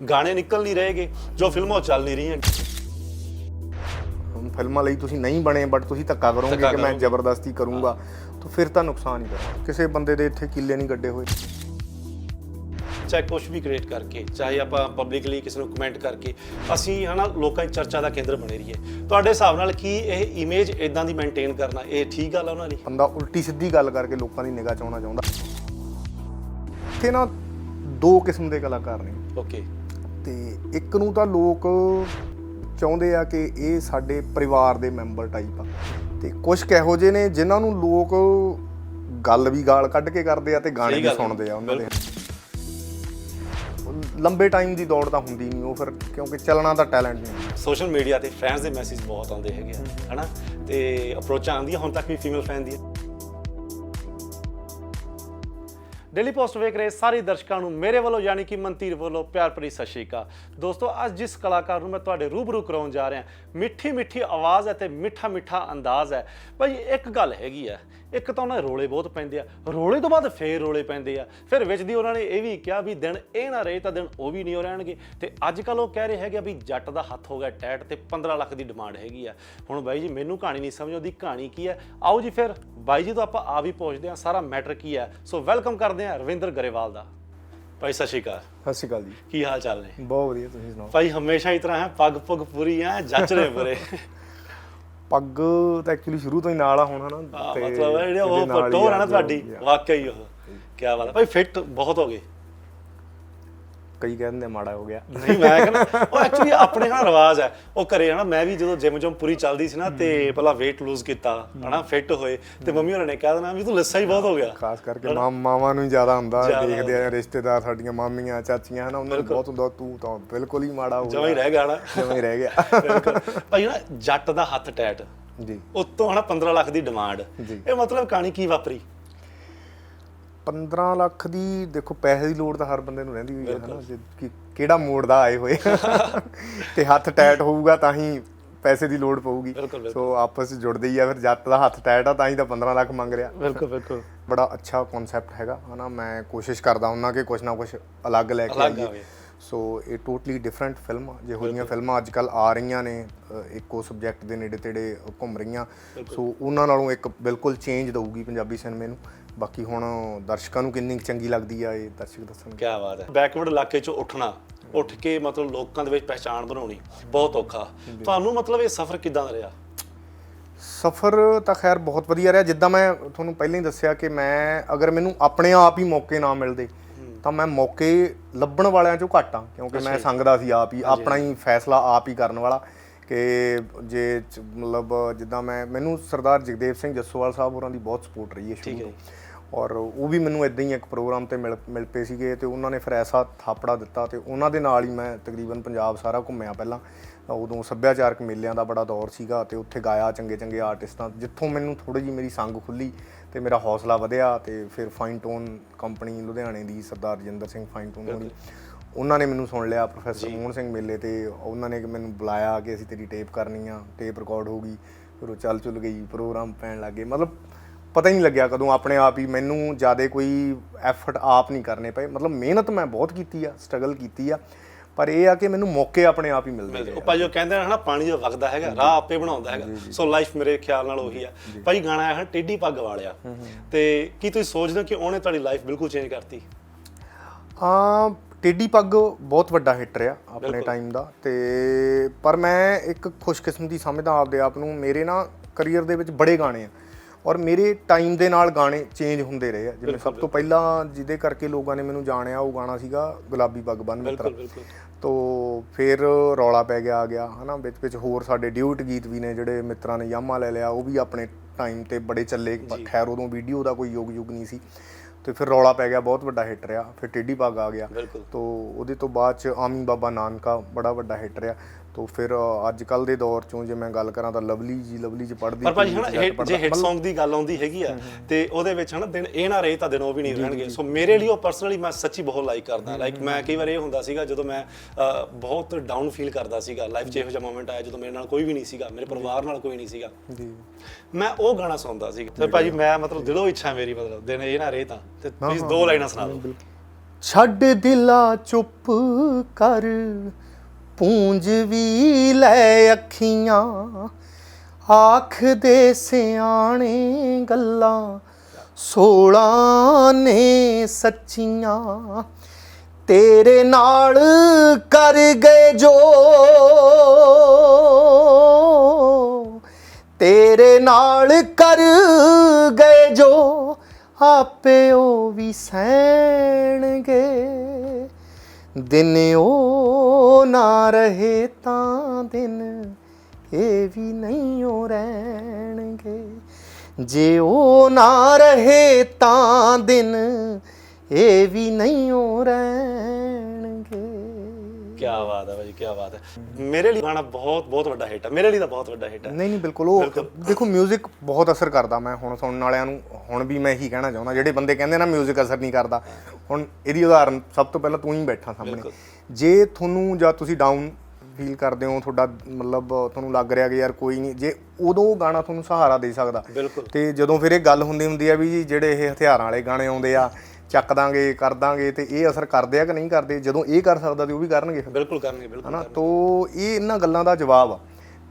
ਗਾਣੇ ਨਿਕਲ ਨਹੀਂ ਰਹੇਗੇ ਜੋ ਫਿਲਮਾਂ ਚੱਲ ਨਹੀਂ ਰਹੀਆਂ ਹੁਣ ਫਿਲਮਾਂ ਲਈ ਤੁਸੀਂ ਨਹੀਂ ਬਣੇ ਬਟ ਤੁਸੀਂ ਧੱਕਾ ਕਰੋਗੇ ਧੱਕਾ ਕਿ ਮੈਂ ਕਰੋਗੇ। ਜ਼ਬਰਦਸਤੀ ਕਰੂੰਗਾ ਤਾਂ ਫਿਰ ਤਾਂ ਨੁਕਸਾਨ ਹੀ ਕਰਨਾ। ਕਿਸੇ ਬੰਦੇ ਦੇ ਇੱਥੇ ਕਿੱਲੇ ਨਹੀਂ ਗੱਡੇ ਹੋਏ। ਚਾਹੇ ਕੁਝ ਵੀ ਕ੍ਰੀਏਟ ਕਰਕੇ ਚਾਹੇ ਆਪਾਂ ਪਬਲਿਕਲੀ ਕਿਸੇ ਨੂੰ ਕਮੈਂਟ ਕਰਕੇ ਅਸੀਂ ਹਨਾ ਲੋਕਾਂ ਦੀ ਚਰਚਾ ਦਾ ਕੇਂਦਰ ਬਣੇ ਰਹੀਏ। ਤੁਹਾਡੇ ਹਿਸਾਬ ਨਾਲ ਕੀ ਇਹ ਇਮੇਜ ਇਦਾਂ ਦੀ ਮੇਨਟੇਨ ਕਰਨਾ ਇਹ ਠੀਕ ਗੱਲ ਆ ਉਹਨਾਂ ਲਈ ਬੰਦਾ ਉਲਟੀ ਸਿੱਧੀ ਗੱਲ ਕਰਕੇ ਲੋਕਾਂ ਦੀ ਨਿਗਾਹ ਚ ਆਉਣਾ ਚਾਹੁੰਦਾ। ਇੱਥੇ ਨਾ ਦੋ ਕਿਸਮ ਦੇ ਕਲਾਕਾਰ ਨੇ। ਓਕੇ ਤੇ ਇੱਕ ਨੂੰ ਤਾਂ ਲੋਕ ਚਾਹੁੰਦੇ ਆ ਕਿ ਇਹ ਸਾਡੇ ਪਰਿਵਾਰ ਦੇ ਮੈਂਬਰ ਟਾਈਪ ਆ। ਤੇ ਕੁਝ ਕਿਹੋ ਜਿਹੇ ਨੇ ਜਿਨ੍ਹਾਂ ਨੂੰ ਲੋਕ ਗੱਲ ਵੀ ਗਾਲ ਕੱਢ ਕੇ ਕਰਦੇ ਆ ਤੇ ਗਾਣੇ ਵੀ। ਸੁਣਦੇ ਆ ਉਹਨਾਂ ਦੇ। ਲੰਬੇ ਟਾਈਮ ਦੀ ਦੌੜ ਤਾਂ ਹੁੰਦੀ ਨਹੀਂ ਉਹ ਫਿਰ ਕਿਉਂਕਿ ਚੱਲਣਾ ਤਾਂ ਟੈਲੈਂਟ ਨਹੀਂ ਸੋਸ਼ਲ ਮੀਡੀਆ ਤੇ ਫੈਨਸ ਦੇ ਮੈਸੇਜ ਬਹੁਤ ਆਉਂਦੇ ਹੈਗੇ ਆ ਹਨਾ? ਤੇ ਅਪਰੋਚਾਂ ਆਉਂਦੀਆਂ ਹੁਣ ਤੱਕ ਵੀ ਫੀਮੇਲ ਫੈਨ ਦੀ ਡੇਲੀ ਪੋਸਟ ਵੇਖ ਰਹੇ ਸਾਰੇ ਦਰਸ਼ਕਾਂ ਨੂੰ ਮੇਰੇ ਵੱਲੋਂ ਯਾਨੀ ਕਿ ਮਨਤੀਰ ਵੱਲੋਂ ਪਿਆਰ ਭਰੀ ਸਤਿ ਸ਼੍ਰੀ ਅਕਾਲ। ਦੋਸਤੋ, ਅੱਜ ਜਿਸ ਕਲਾਕਾਰ ਨੂੰ ਮੈਂ ਤੁਹਾਡੇ ਰੂਬਰੂ ਕਰਾਉਣ ਜਾ ਰਿਹਾ ਮਿੱਠੀ ਮਿੱਠੀ ਆਵਾਜ਼ ਹੈ ਤੇ ਮਿੱਠਾ ਮਿੱਠਾ ਅੰਦਾਜ਼ ਹੈ। ਭਾਈ, ਇੱਕ ਗੱਲ ਹੈਗੀ ਹੈ ਇੱਕ ਤਾਂ ਉਹਨਾਂ ਦੇ ਰੋਲੇ ਬਹੁਤ ਪੈਂਦੇ ਆ। ਰੋਲੇ ਤੋਂ ਬਾਅਦ ਫੇਰ ਰੋਲੇ ਪੈਂਦੇ ਆ। ਫਿਰ ਵਿੱਚ ਦੀ ਉਹਨਾਂ ਨੇ ਇਹ ਵੀ ਕਿਹਾ ਵੀ ਦਿਨ ਇਹ ਨਾ ਰਹੇ ਤਾਂ ਦਿਨ ਉਹ ਵੀ ਨਹੀਂ ਹੋ ਰਹਿਣਗੇ। ਤੇ ਅੱਜ ਕੱਲ ਉਹ ਕਹਿ ਰਹੇ ਹੈਗੇ ਆ ਵੀ ਜੱਟ ਦਾ ਹੱਥ ਹੋ ਗਿਆ ਟੈਟ ਤੇ 15 ਲੱਖ ਦੀ ਡਿਮਾਂਡ ਹੈਗੀ ਆ। ਹੁਣ ਬਾਈ ਜੀ ਮੈਨੂੰ ਕਹਾਣੀ ਨਹੀਂ ਸਮਝ ਆਉਂਦੀ ਕਹਾਣੀ ਕੀ ਹੈ ਆਓ ਜੀ ਫਿਰ ਬਾਈ ਜੀ ਤੋਂ ਆਪਾਂ ਆ ਵੀ ਪੁੱਛਦੇ ਆ ਸਾਰਾ ਮੈਟਰ ਕੀ ਹੈ ਸੋ ਵੈਲਕਮ ਕਰਦੇ ਆ ਰਵਿੰਦਰ ਗਰੇਵਾਲ ਦਾ। ਭਾਈ ਸਤਿ ਸ਼੍ਰੀ ਅਕਾਲ। ਸਤਿ ਸ਼੍ਰੀ ਅਕਾਲ ਜੀ। ਕੀ ਹਾਲ ਚਾਲ ਨੇ? ਬਹੁਤ ਵਧੀਆ ਤੁਸੀਂ ਸੁਣਾਓ? ਭਾਈ ਹਮੇਸ਼ਾ ਹੀ ਤਰ੍ਹਾਂ ਹੈ ਪੱਗ ਪੁੱਗ ਪੂਰੀ ਹੈ ਜੱਚ ਰਹੇ ਪੂਰੇ। ਪੱਗ ਤਾਂ ਐਕਚੁਅਲੀ ਸ਼ੁਰੂ ਤੋਂ ਹੀ ਨਾਲ ਆ ਹੁਣ ਹਨਾ ਤੇ ਮਤਲਬ ਇਹ ਜਿਹੜੇ ਉਹ ਇਹਦੇ ਨਾਲ ਹੀ ਟੋਰ ਹੈ ਨਾ ਆ, ਤੁਹਾਡੀ। ਵਾਕਈ ਉਹ ਕੀ ਬਾਤ ਹੈ ਭਾਈ ਫਿੱਟ ਬਹੁਤ ਹੋ ਗਏ ਕਈ ਕਹਿੰਦੇ ਮਾੜਾ ਹੋ ਗਿਆ। ਨਹੀਂ ਮੈਂ ਕਹਿੰਦਾ ਉਹ ਐਕਚੁਅਲੀ ਆਪਣੇ ਹਾਂ ਰਿਵਾਜ ਹੈ। ਉਹ ਘਰੇ ਹਨਾ ਮੈਂ ਵੀ ਜਦੋਂ ਜਿਮ ਜਮ ਪੂਰੀ ਚੱਲਦੀ ਸੀ ਨਾ ਤੇ ਪਹਿਲਾਂ weight lose ਕੀਤਾ ਹਨਾ ਫਿੱਟ ਹੋਏ ਤੇ ਮੰਮੀ ਹੋਰਾਂ ਨੇ ਕਹਿ ਦੇਣਾ ਵੀ ਤੂੰ ਲੱਸਾ ਹੀ ਬਹੁਤ ਹੋ ਗਿਆ। ਖਾਸ ਕਰਕੇ ਮਾਵਾਂ ਨੂੰ ਹੀ ਜ਼ਿਆਦਾ ਹੁੰਦਾ ਦੇਖਦੇ ਆ ਰਿਸ਼ਤੇਦਾਰ ਸਾਡੀਆਂ ਮਾਮੀਆਂ ਚਾਚੀਆਂ ਹਨਾ ਉਹਨਾਂ ਨੂੰ ਬਹੁਤ ਹੁੰਦਾ ਤੂੰ ਤਾਂ ਬਿਲਕੁਲ ਹੀ ਮਾੜਾ ਹੋ ਜਮਾਂ ਹੀ ਰਹਿ ਗਿਆ ਨਾ ਜਮਾਂ ਹੀ ਰਹਿ ਗਿਆ। ਭਾਈ ਨਾ ਜੱਟ ਦਾ ਹੱਥ ਟੈਟ। ਜੀ। ਉੱਤੋਂ ਹਨਾ 15 ਲੱਖ ਦੀ ਡਿਮਾਂਡ। ਇਹ ਮਤਲਬ ਕਹਾਣੀ ਕੀ ਵਾਪਰੀ? 15 ਲੱਖ ਦੀ ਦੇਖੋ ਪੈਸੇ ਦੀ ਲੋੜ ਤਾਂ ਹਰ ਬੰਦੇ ਨੂੰ ਰਹਿੰਦੀ ਹੋਈ ਹੈ ਹਨਾ? ਕਿ ਕਿਹੜਾ ਮੋੜ ਦਾ ਆਏ ਹੋਏ। ਤੇ ਹੱਥ ਟਾਈਟ ਹੋਊਗਾ ਤਾਂ ਹੀ ਪੈਸੇ ਦੀ ਲੋੜ ਪਊਗੀ। ਸੋ ਆਪਸ ਵਿੱਚ ਜੁੜਦੇ ਹੀ ਆ ਫਿਰ ਜੱਟ ਦਾ ਹੱਥ ਟਾਈਟ ਆ ਤਾਂ ਹੀ ਤਾਂ 15 ਲੱਖ ਮੰਗ ਰਿਹਾ ਬਿਲਕੁਲ ਬਿਲਕੁਲ। ਬੜਾ ਅੱਛਾ ਕਨਸੈਪਟ ਹੈਗਾ ਹਨਾ? ਮੈਂ ਕੋਸ਼ਿਸ਼ ਕਰਦਾ ਹੁੰਨਾ ਕਿ ਕੁਝ ਨਾ ਕੁਝ ਅਲੱਗ ਲੈ ਕੇ ਆਈਏ। ਸੋ ਇਹ ਟੋਟਲੀ ਡਿਫਰੈਂਟ ਫਿਲਮ ਜਿਹੋ ਜਿਹੀਆਂ ਫਿਲਮਾਂ ਅੱਜ ਕੱਲ ਆ ਰਹੀਆਂ ਨੇ ਇੱਕੋ ਸਬਜੈਕਟ ਦੇ ਨੇੜੇ ਤੇੜੇ ਘੁੰਮ ਰਹੀਆਂ। ਸੋ ਉਹਨਾਂ ਨਾਲੋਂ ਇੱਕ ਬਿਲਕੁਲ ਚੇਂਜ ਦਊਗੀ ਪੰਜਾਬੀ ਸਿਨੇਮੇ ਨੂੰ। ਬਾਕੀ ਹੁਣ ਦਰਸ਼ਕਾਂ ਨੂੰ ਕਿੰਨੀ ਕੁ ਚੰਗੀ ਲੱਗਦੀ ਆ ਇਹ ਦਰਸ਼ਕ ਦੱਸਣਗੇ। ਕੀ ਬਾਤ ਹੈ। ਬੈਕਵਰਡ ਇਲਾਕੇ ਚੋਂ ਉੱਠਣਾ ਉੱਠ ਕੇ ਮਤਲਬ ਲੋਕਾਂ ਦੇ ਵਿੱਚ ਪਹਿਚਾਣ ਬਣਾਉਣੀ ਬਹੁਤ ਔਖਾ। ਤੁਹਾਨੂੰ ਮਤਲਬ ਇਹ ਸਫ਼ਰ ਕਿਦਾਂ ਰਿਹਾ? ਸਫ਼ਰ ਤਾਂ ਖੈਰ ਬਹੁਤ ਵਧੀਆ ਰਿਹਾ। ਜਿੱਦਾਂ ਮੈਂ ਤੁਹਾਨੂੰ ਪਹਿਲਾਂ ਹੀ ਦੱਸਿਆ ਕਿ ਮੈਂ ਅਗਰ ਮੈਨੂੰ ਆਪਣੇ ਆਪ ਹੀ ਮੌਕੇ ਨਾ ਮਿਲਦੇ ਤਾਂ ਮੈਂ ਮੌਕੇ ਲੱਭਣ ਵਾਲਿਆਂ ਚੋਂ ਘੱਟ ਆ ਕਿਉਂਕਿ ਮੈਂ ਸੰਗਦਾ ਸੀ ਆਪ ਹੀ ਆਪਣਾ ਹੀ ਫੈਸਲਾ ਆਪ ਹੀ ਕਰਨ ਵਾਲਾ ਕਿ ਜੇ ਚ- ਮਤਲਬ ਜਿੱਦਾਂ ਮੈਂ ਮੈਨੂੰ ਸਰਦਾਰ ਜਗਦੇਵ ਸਿੰਘ ਜੱਸੋਵਾਲ ਸਾਹਿਬ ਹੋਰਾਂ ਦੀ ਬਹੁਤ ਸਪੋਰਟ ਰਹੀ ਹੈ ਸ਼ੁਰੂ ਤੋਂ। ਔਰ ਉਹ ਵੀ ਮੈਨੂੰ ਇਦਾਂ ਹੀ ਇੱਕ ਪ੍ਰੋਗਰਾਮ ਤੇ ਮਿਲ ਮਿਲ ਪਏ ਸੀਗੇ ਤੇ ਉਹਨਾਂ ਨੇ ਫਿਰ ਐਸਾ ਥਾਪੜਾ ਦਿੱਤਾ ਤੇ ਉਹਨਾਂ ਦੇ ਨਾਲ ਹੀ ਮੈਂ ਤਕਰੀਬਨ ਪੰਜਾਬ ਸਾਰਾ ਘੁੰਮਿਆ ਪਹਿਲਾਂ। ਉਦੋਂ ਸੱਭਿਆਚਾਰਕ ਮੇਲਿਆਂ ਦਾ ਬੜਾ ਦੌਰ ਸੀਗਾ ਤੇ ਉੱਥੇ ਗਾਇਆ ਚੰਗੇ ਚੰਗੇ ਆਰਟਿਸਟਾਂ ਜਿੱਥੋਂ ਮੈਨੂੰ ਥੋੜੀ ਜੀ ਮੇਰੀ ਸੰਗ ਖੁੱਲੀ ਤੇ ਮੇਰਾ ਹੌਸਲਾ ਵਧਿਆ ਤੇ ਫਿਰ ਫਾਈਨ ਟੋਨ ਕੰਪਨੀ ਲੁਧਿਆਣੇ ਦੀ ਸਰਦਾਰ ਰਜਿੰਦਰ ਸਿੰਘ ਫਾਈਨ ਟੋਨ ਹੋਣੀ। ਉਹਨਾਂ ਨੇ ਮੈਨੂੰ ਸੁਣ ਲਿਆ ਪ੍ਰੋਫੈਸਰ ਮੋਹਨ ਸਿੰਘ ਮੇਲੇ ਤੇ ਉਹਨਾਂ ਨੇ ਮੈਨੂੰ ਬੁਲਾਇਆ ਕਿ ਅਸੀਂ ਤੇਰੀ ਟੇਪ ਕਰਨੀ ਆ ਟੇਪ ਰਿਕਾਰਡ ਹੋ ਗਈ ਫਿਰ ਉਹ ਚੱਲ ਚੁੱਲ ਗਈ ਪ੍ਰੋਗਰਾਮ ਪੈਣ ਲੱਗੇ ਮਤਲਬ ਪਤਾ ਹੀ ਨਹੀਂ ਲੱਗਿਆ ਕਦੋਂ ਆਪਣੇ ਆਪ ਹੀ ਮੈਨੂੰ ਜ਼ਿਆਦਾ ਕੋਈ ਐਫਰਟ ਆਪ ਨਹੀਂ ਕਰਨੇ ਪਏ। ਮਤਲਬ ਮਿਹਨਤ ਮੈਂ ਬਹੁਤ ਕੀਤੀ ਆ ਸਟਰਗਲ ਕੀਤੀ ਆ ਪਰ ਇਹ ਆ ਕਿ ਮੈਨੂੰ ਮੌਕੇ ਆਪਣੇ ਆਪ ਹੀ ਮਿਲਦੇ ਉਹ ਭਾਈ ਉਹ ਕਹਿੰਦੇ ਨੇ ਨਾ ਪਾਣੀ ਜੋ ਵਗਦਾ ਹੈਗਾ ਰਾਹ ਆਪੇ ਬਣਾਉਂਦਾ ਹੈਗਾ। ਸੋ ਲਾਈਫ ਮੇਰੇ ਖਿਆਲ ਨਾਲ ਉਹੀ ਆ। ਭਾਈ ਗਾਣਾ ਆਇਆ ਹੈ ਟੇਢੀ ਪੱਗ ਵਾਲਿਆ। ਤੇ ਕੀ ਤੁਸੀਂ ਸੋਚਦੇ ਹੋ ਕਿ ਉਹਨੇ ਤੁਹਾਡੀ ਲਾਈਫ ਬਿਲਕੁਲ ਚੇਂਜ ਕਰਤੀ? ਆ ਟੇਡੀ ਪੱਗ ਬਹੁਤ ਵੱਡਾ ਹਿੱਟ ਰਿਹਾ ਆਪਣੇ ਟਾਈਮ ਦਾ। ਤੇ ਪਰ ਮੈਂ ਇੱਕ ਖੁਸ਼ਕਿਸਮਤੀ ਸਮਝਦਾ ਆਪਦੇ ਆਪ ਨੂੰ ਮੇਰੇ ਨਾ ਕੈਰੀਅਰ ਦੇ ਵਿੱਚ ਬੜੇ ਗਾਣੇ ਆ। ਔਰ ਮੇਰੇ ਟਾਈਮ ਦੇ ਨਾਲ ਗਾਣੇ ਚੇਂਜ ਹੁੰਦੇ ਰਹੇ ਆ। ਜਿਵੇਂ ਸਭ ਤੋਂ ਪਹਿਲਾਂ ਜਿਹਦੇ ਕਰਕੇ ਲੋਕਾਂ ਨੇ ਮੈਨੂੰ ਜਾਣਿਆ ਉਹ ਗਾਣਾ ਸੀਗਾ ਗੁਲਾਬੀ ਪੱਗ ਬੰਨ ਮਿੱਤਰਾ ਤੋ ਫਿਰ ਰੌਲਾ ਪੈ ਗਿਆ ਆ ਗਿਆ ਹਨਾ ਵਿੱਚ ਵਿੱਚ ਹੋਰ ਸਾਡੇ ਡਿਊਟ ਗੀਤ ਵੀ ਨੇ ਜਿਹੜੇ ਮਿੱਤਰਾਂ ਨੇ ਯਾਮਾ ਲੈ ਲਿਆ ਉਹ ਵੀ ਆਪਣੇ ਟਾਈਮ ਤੇ ਬੜੇ ਚੱਲੇ। ਖੈਰ ਉਦੋਂ ਵੀਡੀਓ ਦਾ ਕੋਈ ਯੁੱਗ ਯੁੱਗ ਨਹੀਂ ਸੀ। ਤੇ ਫਿਰ ਰੌਲਾ ਪੈ ਗਿਆ ਬਹੁਤ ਵੱਡਾ ਹਿੱਟ ਰਿਹਾ। ਫਿਰ ਟੇਢੀ ਪੱਗ ਆ ਗਿਆ। ਤੋ ਉਹਦੇ ਤੋਂ ਬਾਅਦ ਚ ਆਮੀ ਬਾਬਾ ਨਾਨਕਾ ਬੜਾ ਵੱਡਾ ਹਿੱਟ ਰਿਹਾ। ਤੋ ਫਿਰ ਅੱਜ ਕੱਲ ਦੇ ਦੌਰ ਚੋਂ ਜੇ ਮੈਂ ਗੱਲ ਕਰਾਂ ਤਾਂ ਲਵਲੀ ਜੀ ਲਵਲੀ ਚ ਪੜਦੀ ਪਰ ਭਾਜੀ ਜੇ ਹਿੱਟ Song ਦੀ ਗੱਲ ਆਉਂਦੀ ਹੈਗੀ ਆ ਤੇ ਉਹਦੇ ਵਿੱਚ ਹਨਾ ਦਿਨ ਇਹ ਨਾ ਰਹੇ ਤਾਂ ਦਿਨ ਉਹ ਵੀ ਨਹੀਂ ਰਹਿਣਗੇ। ਸੋ ਮੇਰੇ ਲਈ ਉਹ ਪਰਸਨਲੀ ਮੈਂ ਸੱਚੀ ਬਹੁਤ ਲਾਈਕ ਕਰਦਾ। ਲਾਈਕ ਮੈਂ ਕਈ ਵਾਰ ਇਹ ਹੁੰਦਾ ਸੀਗਾ ਜਦੋਂ ਮੈਂ ਬਹੁਤ ਡਾਊਨ ਫੀਲ ਕਰਦਾ ਸੀਗਾ। ਲਾਈਫ 'ਚ ਇਹੋ ਜਿਹਾ ਮੋਮੈਂਟ ਆਇਆ ਜਦੋਂ ਮੇਰੇ ਨਾਲ ਕੋਈ ਵੀ ਨਹੀਂ ਸੀਗਾ ਮੇਰੇ ਪਰਿਵਾਰ ਨਾਲ ਕੋਈ ਨਹੀਂ ਸੀਗਾ। ਜੀ। ਮੈਂ ਉਹ ਗਾਣਾ ਸੁਣਦਾ ਸੀ ਤੇ ਭਾਜੀ ਮੈਂ ਮਤਲਬ ਦਿਲੋਂ ਇੱਛਾ ਮੇਰੀ ਮਤਲਬ ਦਿਨ ਇਹ ਨਾ ਰਹੇ ਤਾਂ। ਤੇ ਪਲੀਜ਼ ਦੋ ਲਾਈਨਾਂ ਸੁਣਾ ਦਿਓ। ਛੱਡ ਦਿਲਾ ਚੁੱਪ ਕਰ। ਪੂੰਜ ਵੀ ਲੈ ਅੱਖੀਆਂ ਆਖ ਦੇ ਸਿਆਣੇ ਗੱਲਾਂ ਸੋਲਾਂ ਨੇ ਸੱਚੀਆਂ। ਤੇਰੇ ਨਾਲ ਕਰ ਗਏ ਜੋ, ਤੇਰੇ ਨਾਲ ਕਰ ਗਏ ਜੋ, ਆਪੇ ਉਹ ਵੀ ਸਹਿਣਗੇ। ਦਿਨ ਉਹ ਨਾ ਰਹੇ ਤਾਂ ਦਿਨ, ਇਹ ਵੀ ਨਹੀਂ ਉਹ ਰਹਿਣਗੇ। ਜੇ ਉਹ ਨਾ ਰਹੇ ਤਾਂ ਦਿਨ, ਇਹ ਵੀ ਨਹੀਂ ਉਹ ਰਹਿਣਗੇ ਕੀ ਬਾਤ ਹੈ ਭਾਜੀ ਕੀ ਬਾਤ ਹੈ ਮੇਰੇ ਲਈ ਗਾਣਾ ਬਹੁਤ ਬਹੁਤ ਵੱਡਾ ਹਿੱਟ ਹੈ ਮੇਰੇ ਲਈ ਤਾਂ ਬਹੁਤ ਵੱਡਾ ਹਿੱਟ ਹੈ ਨਹੀਂ ਨਹੀਂ ਬਿਲਕੁਲ ਉਹ ਦੇਖੋ 뮤직 ਬਹੁਤ ਅਸਰ ਕਰਦਾ ਮੈਂ ਹੁਣ ਸੁਣਨ ਵਾਲਿਆਂ ਨੂੰ ਹੁਣ ਵੀ ਮੈਂ ਇਹੀ ਕਹਿਣਾ ਚਾਹੁੰਦਾ ਜਿਹੜੇ ਬੰਦੇ ਕਹਿੰਦੇ ਨਾ 뮤직 ਅਸਰ ਨਹੀਂ ਕਰਦਾ ਹੁਣ ਇਹਦੀ ਉਦਾਹਰਨ ਸਭ ਤੋਂ ਪਹਿਲਾਂ ਤੂੰ ਹੀ ਬੈਠਾ ਸਾਹਮਣੇ ਜੇ ਤੁਹਾਨੂੰ ਜਾਂ ਤੁਸੀਂ ਡਾਊਨ ਫੀਲ ਕਰਦੇ ਹੋ ਤੁਹਾਡਾ ਮਤਲਬ ਤੁਹਾਨੂੰ ਲੱਗ ਰਿਹਾ ਕਿ ਯਾਰ ਕੋਈ ਨਹੀਂ ਜੇ ਉਦੋਂ ਉਹ ਗਾਣਾ ਤੁਹਾਨੂੰ ਸਹਾਰਾ ਦੇ ਸਕਦਾ। ਤੇ ਜਦੋਂ ਫਿਰ ਇਹ ਗੱਲ ਹੁੰਦੀ ਹੁੰਦੀ ਆ ਵੀ ਜੀ ਜਿਹੜੇ ਇਹ ਹਥਿਆਰਾਂ ਵਾਲੇ ਗਾਣੇ ਆਉਂਦੇ ਆ ਚੱਕ ਦਾਂਗੇ ਕਰ ਦਾਂਗੇ ਤੇ ਇਹ ਅਸਰ ਕਰਦੇ ਆ ਕਿ ਨਹੀਂ ਕਰਦੇ? ਜਦੋਂ ਇਹ ਕਰ ਸਕਦਾ ਤੇ ਉਹ ਵੀ ਕਰਨਗੇ ਬਿਲਕੁਲ ਕਰਨਗੇ ਬਿਲਕੁਲ ਹਨਾ? ਤੋ ਇਹ ਇਹਨਾਂ ਗੱਲਾਂ ਦਾ ਜਵਾਬ ਆ।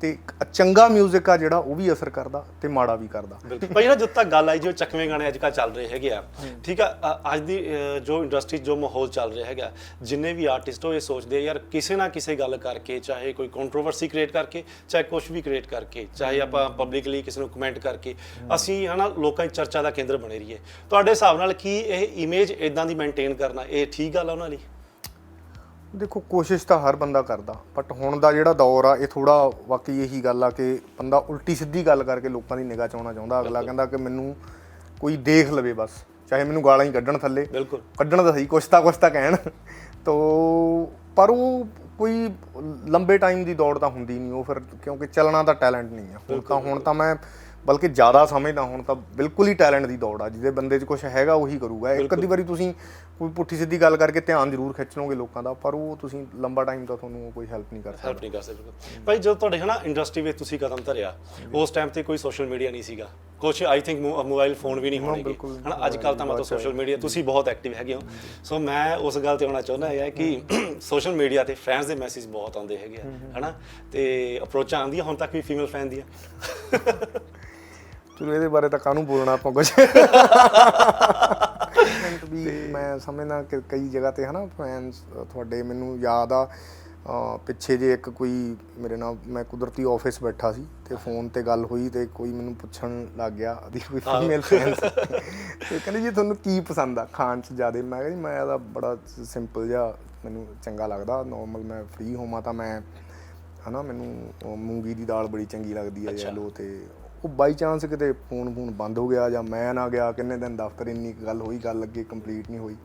ਤੇ ਚੰਗਾ 뮤직 ਆ ਜਿਹੜਾ ਉਹ ਵੀ ਅਸਰ ਕਰਦਾ ਤੇ ਮਾੜਾ ਵੀ ਕਰਦਾ। ਬਿਲਕੁਲ। ਭਾਈ ਨਾ ਜਦ ਤੱਕ ਗੱਲ ਆਈ ਜੋ ਚੱਕਵੇਂ ਗਾਣੇ ਅੱਜ ਕੱਲ੍ਹ ਚੱਲ ਰਹੇ ਹੈਗੇ ਆ। ਠੀਕ ਆ ਅ- ਅੱਜ ਦੀ ਅ, ਜੋ ਇੰਡਸਟਰੀ ਜੋ ਮਾਹੌਲ ਚੱਲ ਰਿਹਾ ਹੈਗਾ ਜਿੰਨੇ ਵੀ ਆਰਟਿਸਟ ਉਹ ਇਹ ਸੋਚਦੇ ਆ ਯਾਰ ਕਿਸੇ ਨਾ ਕਿਸੇ ਗੱਲ ਕਰਕੇ ਚਾਹੇ ਕੋਈ ਕੰਟਰੋਵਰਸੀ ਕ੍ਰੀਏਟ ਕਰਕੇ ਚਾਹੇ ਕੁਝ ਵੀ ਕ੍ਰੀਏਟ ਕਰਕੇ ਚਾਹੇ ਆਪਾਂ ਪਬਲਿਕਲੀ ਕਿਸੇ ਨੂੰ ਕਮੈਂਟ ਕਰਕੇ ਅਸੀਂ ਹਨਾ ਲੋਕਾਂ ਦੀ ਚਰਚਾ ਦਾ ਕੇਂਦਰ ਬਣੇ ਰਹੀਏ। ਤੁਹਾਡੇ ਹਿਸਾਬ ਨਾਲ ਕੀ ਇਹ ਇਮੇਜ ਇਦਾਂ ਦੀ ਮੇਨਟੇਨ ਕਰਨਾ ਇਹ ਠੀਕ ਗੱਲ ਆ ਉਹਨਾਂ ਲਈ? ਦੇਖੋ ਕੋਸ਼ਿਸ਼ ਤਾਂ ਹਰ ਬੰਦਾ ਕਰਦਾ ਬਟ ਹੁਣ ਦਾ ਜਿਹੜਾ ਦੌਰ ਆ ਇਹ ਥੋੜਾ ਵਾਕਈ ਇਹੀ ਗੱਲ ਆ ਕਿ ਬੰਦਾ ਉਲਟੀ ਸਿੱਧੀ ਗੱਲ ਕਰਕੇ ਲੋਕਾਂ ਦੀ ਨਿਗਾਹ ਚ ਆਉਣਾ ਚਾਹੁੰਦਾ ਅਗਲਾ ਕਹਿੰਦਾ ਕਿ ਮੈਨੂੰ ਕੋਈ ਦੇਖ ਲਵੇ ਬਸ ਚਾਹੇ ਮੈਨੂੰ ਗਾਲਾਂ ਹੀ ਕੱਢਣ ਥੱਲੇ। ਬਿਲਕੁਲ। ਕੱਢਣ ਤਾਂ ਸਹੀ ਕੁਛ ਤਾਂ ਕੁਛ ਤਾਂ ਕਹਿਣ। ਤੋ ਪਰ ਉਹ ਕੋਈ ਲੰਬੇ ਟਾਈਮ ਦੀ ਦੌੜ ਤਾਂ ਹੁੰਦੀ ਨਹੀਂ ਉਹ ਫਿਰ ਕਿਉਂਕਿ ਚੱਲਣਾ ਤਾਂ ਟੈਲੈਂਟ ਨਹੀਂ ਆ। ਹੁਣ ਤਾਂ ਹੁਣ ਤਾਂ ਮੈਂ ਬਲਕਿ ਜ਼ਿਆਦਾ ਸਮਝਦਾ ਹੁਣ ਤਾਂ ਬਿਲਕੁਲ ਹੀ ਟੈਲੈਂਟ ਦੀ ਦੌੜ ਆ ਜਿਹਦੇ ਬੰਦੇ 'ਚ ਕੁਝ ਹੈਗਾ ਉਹੀ ਕਰੂਗਾ। ਇੱਕ ਅੱਧੀ ਵਾਰੀ ਤੁਸੀਂ ਕੋਈ ਪੁੱਠੀ ਸਿੱਧੀ ਗੱਲ ਕਰਕੇ ਧਿਆਨ ਜ਼ਰੂਰ ਖਿੱਚ ਲਓਗੇ ਲੋਕਾਂ ਦਾ ਪਰ ਉਹ ਤੁਸੀਂ ਲੰਬਾ ਟਾਈਮ ਤਾਂ ਤੁਹਾਨੂੰ ਕੋਈ ਹੈਲਪ ਨਹੀਂ ਕਰ ਸਕਦਾ। ਹੈਲਪ ਨਹੀਂ ਕਰ ਸਕਦੇ ਭਾਈ ਜਦੋਂ ਤੁਹਾਡੇ ਹਨਾ ਇੰਡਸਟਰੀ ਵਿੱਚ ਤੁਸੀਂ ਕਦਮ ਧਰਿਆ ਉਸ ਟਾਈਮ ਤੇ ਕੋਈ ਸੋਸ਼ਲ ਮੀਡੀਆ ਨਹੀਂ ਸੀਗਾ। ਕੁਝ ਆਈ ਥਿੰਕ ਮੋਬਾਈਲ ਫੋਨ ਵੀ ਨਹੀਂ ਹੋਣਗੇ। ਹਨਾ ਅੱਜ ਕੱਲ ਤਾਂ ਮਤਲਬ ਸੋਸ਼ਲ ਮੀਡੀਆ ਤੁਸੀਂ ਬਹੁਤ ਐਕਟਿਵ ਹੈਗੇ ਹੋ। ਸੋ ਮੈਂ ਉਸ ਗੱਲ ਤੇ ਆਉਣਾ ਚਾਹੁੰਦਾ ਹੈ ਕਿ ਸੋਸ਼ਲ ਮੀਡੀਆ ਤੇ ਫੈਨਸ ਦੇ ਮੈਸੇਜ ਬਹੁਤ ਆਉਂਦੇ ਹੈਗੇ ਹਨਾ? ਤੇ ਅਪਰੋਚਾਂ ਆਉਂਦੀਆਂ ਹੁਣ ਤੱਕ ਵੀ ਫੀਮੇਲ ਫੈਨ ਦੀਆਂ। ਚਲੋ ਇਹਦੇ ਬਾਰੇ ਤਾਂ ਕਾਹਨੂੰ ਬੋਲਣਾ ਆਪਾਂ ਕੁਝ ਵੀ ਮੈਂ ਸਮਝਦਾ ਕਿ ਕਈ ਜਗ੍ਹਾ ਤੇ ਹਨਾ ਫੈਨਸ ਤੁਹਾਡੇ ਮੈਨੂੰ ਯਾਦ ਆ ਪਿੱਛੇ ਜੇ ਇੱਕ ਕੋਈ ਮੇਰੇ ਨਾਲ ਮੈਂ ਕੁਦਰਤੀ ਆਫਿਸ ਬੈਠਾ ਸੀ ਤੇ ਫੋਨ ਤੇ ਗੱਲ ਹੋਈ ਤੇ ਕੋਈ ਮੈਨੂੰ ਪੁੱਛਣ ਲੱਗ ਗਿਆ ਦੀ ਕੋਈ ਫੀਮੇਲ ਫੈਨਸ ਤੇ ਕਹਿੰਦੇ ਜੀ ਤੁਹਾਨੂੰ ਕੀ ਪਸੰਦ ਆ ਖਾਣ ਚ ਜ਼ਿਆਦੇ? ਮੈਂ ਕਿਹਾ ਜੀ ਮੈਂ ਇਹਦਾ ਬੜਾ ਸਿੰਪਲ ਜਿਹਾ ਮੈਨੂੰ ਚੰਗਾ ਲੱਗਦਾ ਨਾਰਮਲ ਮੈਂ ਫ੍ਰੀ ਹੋਵਾਂ ਤਾਂ ਮੈਂ ਹਨਾ ਮੈਨੂੰ ਮੂੰਗੀ ਦੀ ਦਾਲ ਬੜੀ ਚੰਗੀ ਲੱਗਦੀ ਹੈ ਯੈਲੋ ਤੇ ਉਹ ਬਾਈ ਚਾਂਸ ਕਿਤੇ ਫੋਨ ਫੋਨ ਬੰਦ ਹੋ ਗਿਆ ਜਾਂ ਮੈਂ ਨਾ ਗਿਆ ਕਿੰਨੇ ਦਿਨ ਦਫ਼ਤਰ ਇੰਨੀ ਗੱਲ ਹੋਈ ਗੱਲ ਅੱਗੇ ਕੰਪਲੀਟ ਨਹੀਂ ਹੋਈ।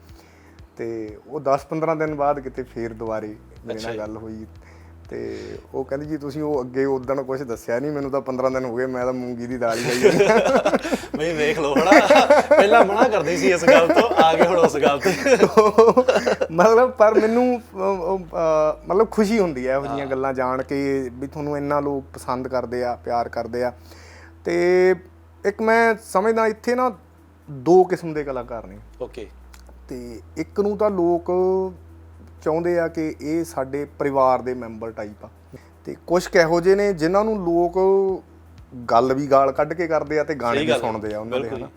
ਤੇ ਉਹ 10-15 ਦਿਨ ਬਾਅਦ ਕਿਤੇ ਫੇਰ ਦੁਬਾਰੇ ਮੇਰੇ ਨਾਲ ਗੱਲ ਹੋਈ। ਤੇ ਉਹ ਕਹਿੰਦੀ ਜੀ ਤੁਸੀਂ ਉਹ ਅੱਗੇ ਉਦੋਂ ਕੁਝ ਦੱਸਿਆ ਨਹੀਂ ਮੈਨੂੰ ਤਾਂ 15 ਦਿਨ ਹੋ ਗਏ ਮੈਂ ਤਾਂ ਮੂੰਗੀ ਦੀ ਦਾਲ ਹੀ ਖਾਈ ਬਈ ਵੇਖ ਲਓ ਹਨਾ ਪਹਿਲਾਂ ਮਨਾ ਕਰਦੇ ਸੀ ਇਸ ਗੱਲ ਤੋਂ ਆ ਗਏ ਹੁਣ ਉਸ ਗੱਲ ਤੇ। ਮਤਲਬ ਪਰ ਮੈਨੂੰ ਮਤਲਬ ਖੁਸ਼ੀ ਹੁੰਦੀ ਹੈ ਇਹੋ ਜਿਹੀਆਂ ਗੱਲਾਂ ਜਾਣ ਕੇ ਵੀ ਤੁਹਾਨੂੰ ਇੰਨਾ ਲੋਕ ਪਸੰਦ ਕਰਦੇ ਆ ਪਿਆਰ ਕਰਦੇ ਆ। ਤੇ ਇੱਕ ਮੈਂ ਸਮਝਦਾ ਇੱਥੇ ਨਾ ਦੋ ਕਿਸਮ ਦੇ ਕਲਾਕਾਰ ਨੇ। ਓਕੇ ਤੇ ਇੱਕ ਨੂੰ ਤਾਂ ਲੋਕ ਚਾਹੁੰਦੇ ਆ ਕਿ ਇਹ ਸਾਡੇ ਪਰਿਵਾਰ ਦੇ ਮੈਂਬਰ ਟਾਈਪ ਆ। ਤੇ ਕੁਝ ਇਹੋ ਜਿਹੇ ਨੇ ਜਿਨ੍ਹਾਂ ਨੂੰ ਲੋਕ ਗੱਲ ਵੀ ਗਾਲ ਕੱਢ ਕੇ ਕਰਦੇ ਆ ਤੇ ਗਾਣੇ ਵੀ ਸੁਣਦੇ ਆ ਉਹਨਾਂ ਦੇ ਹਨਾ।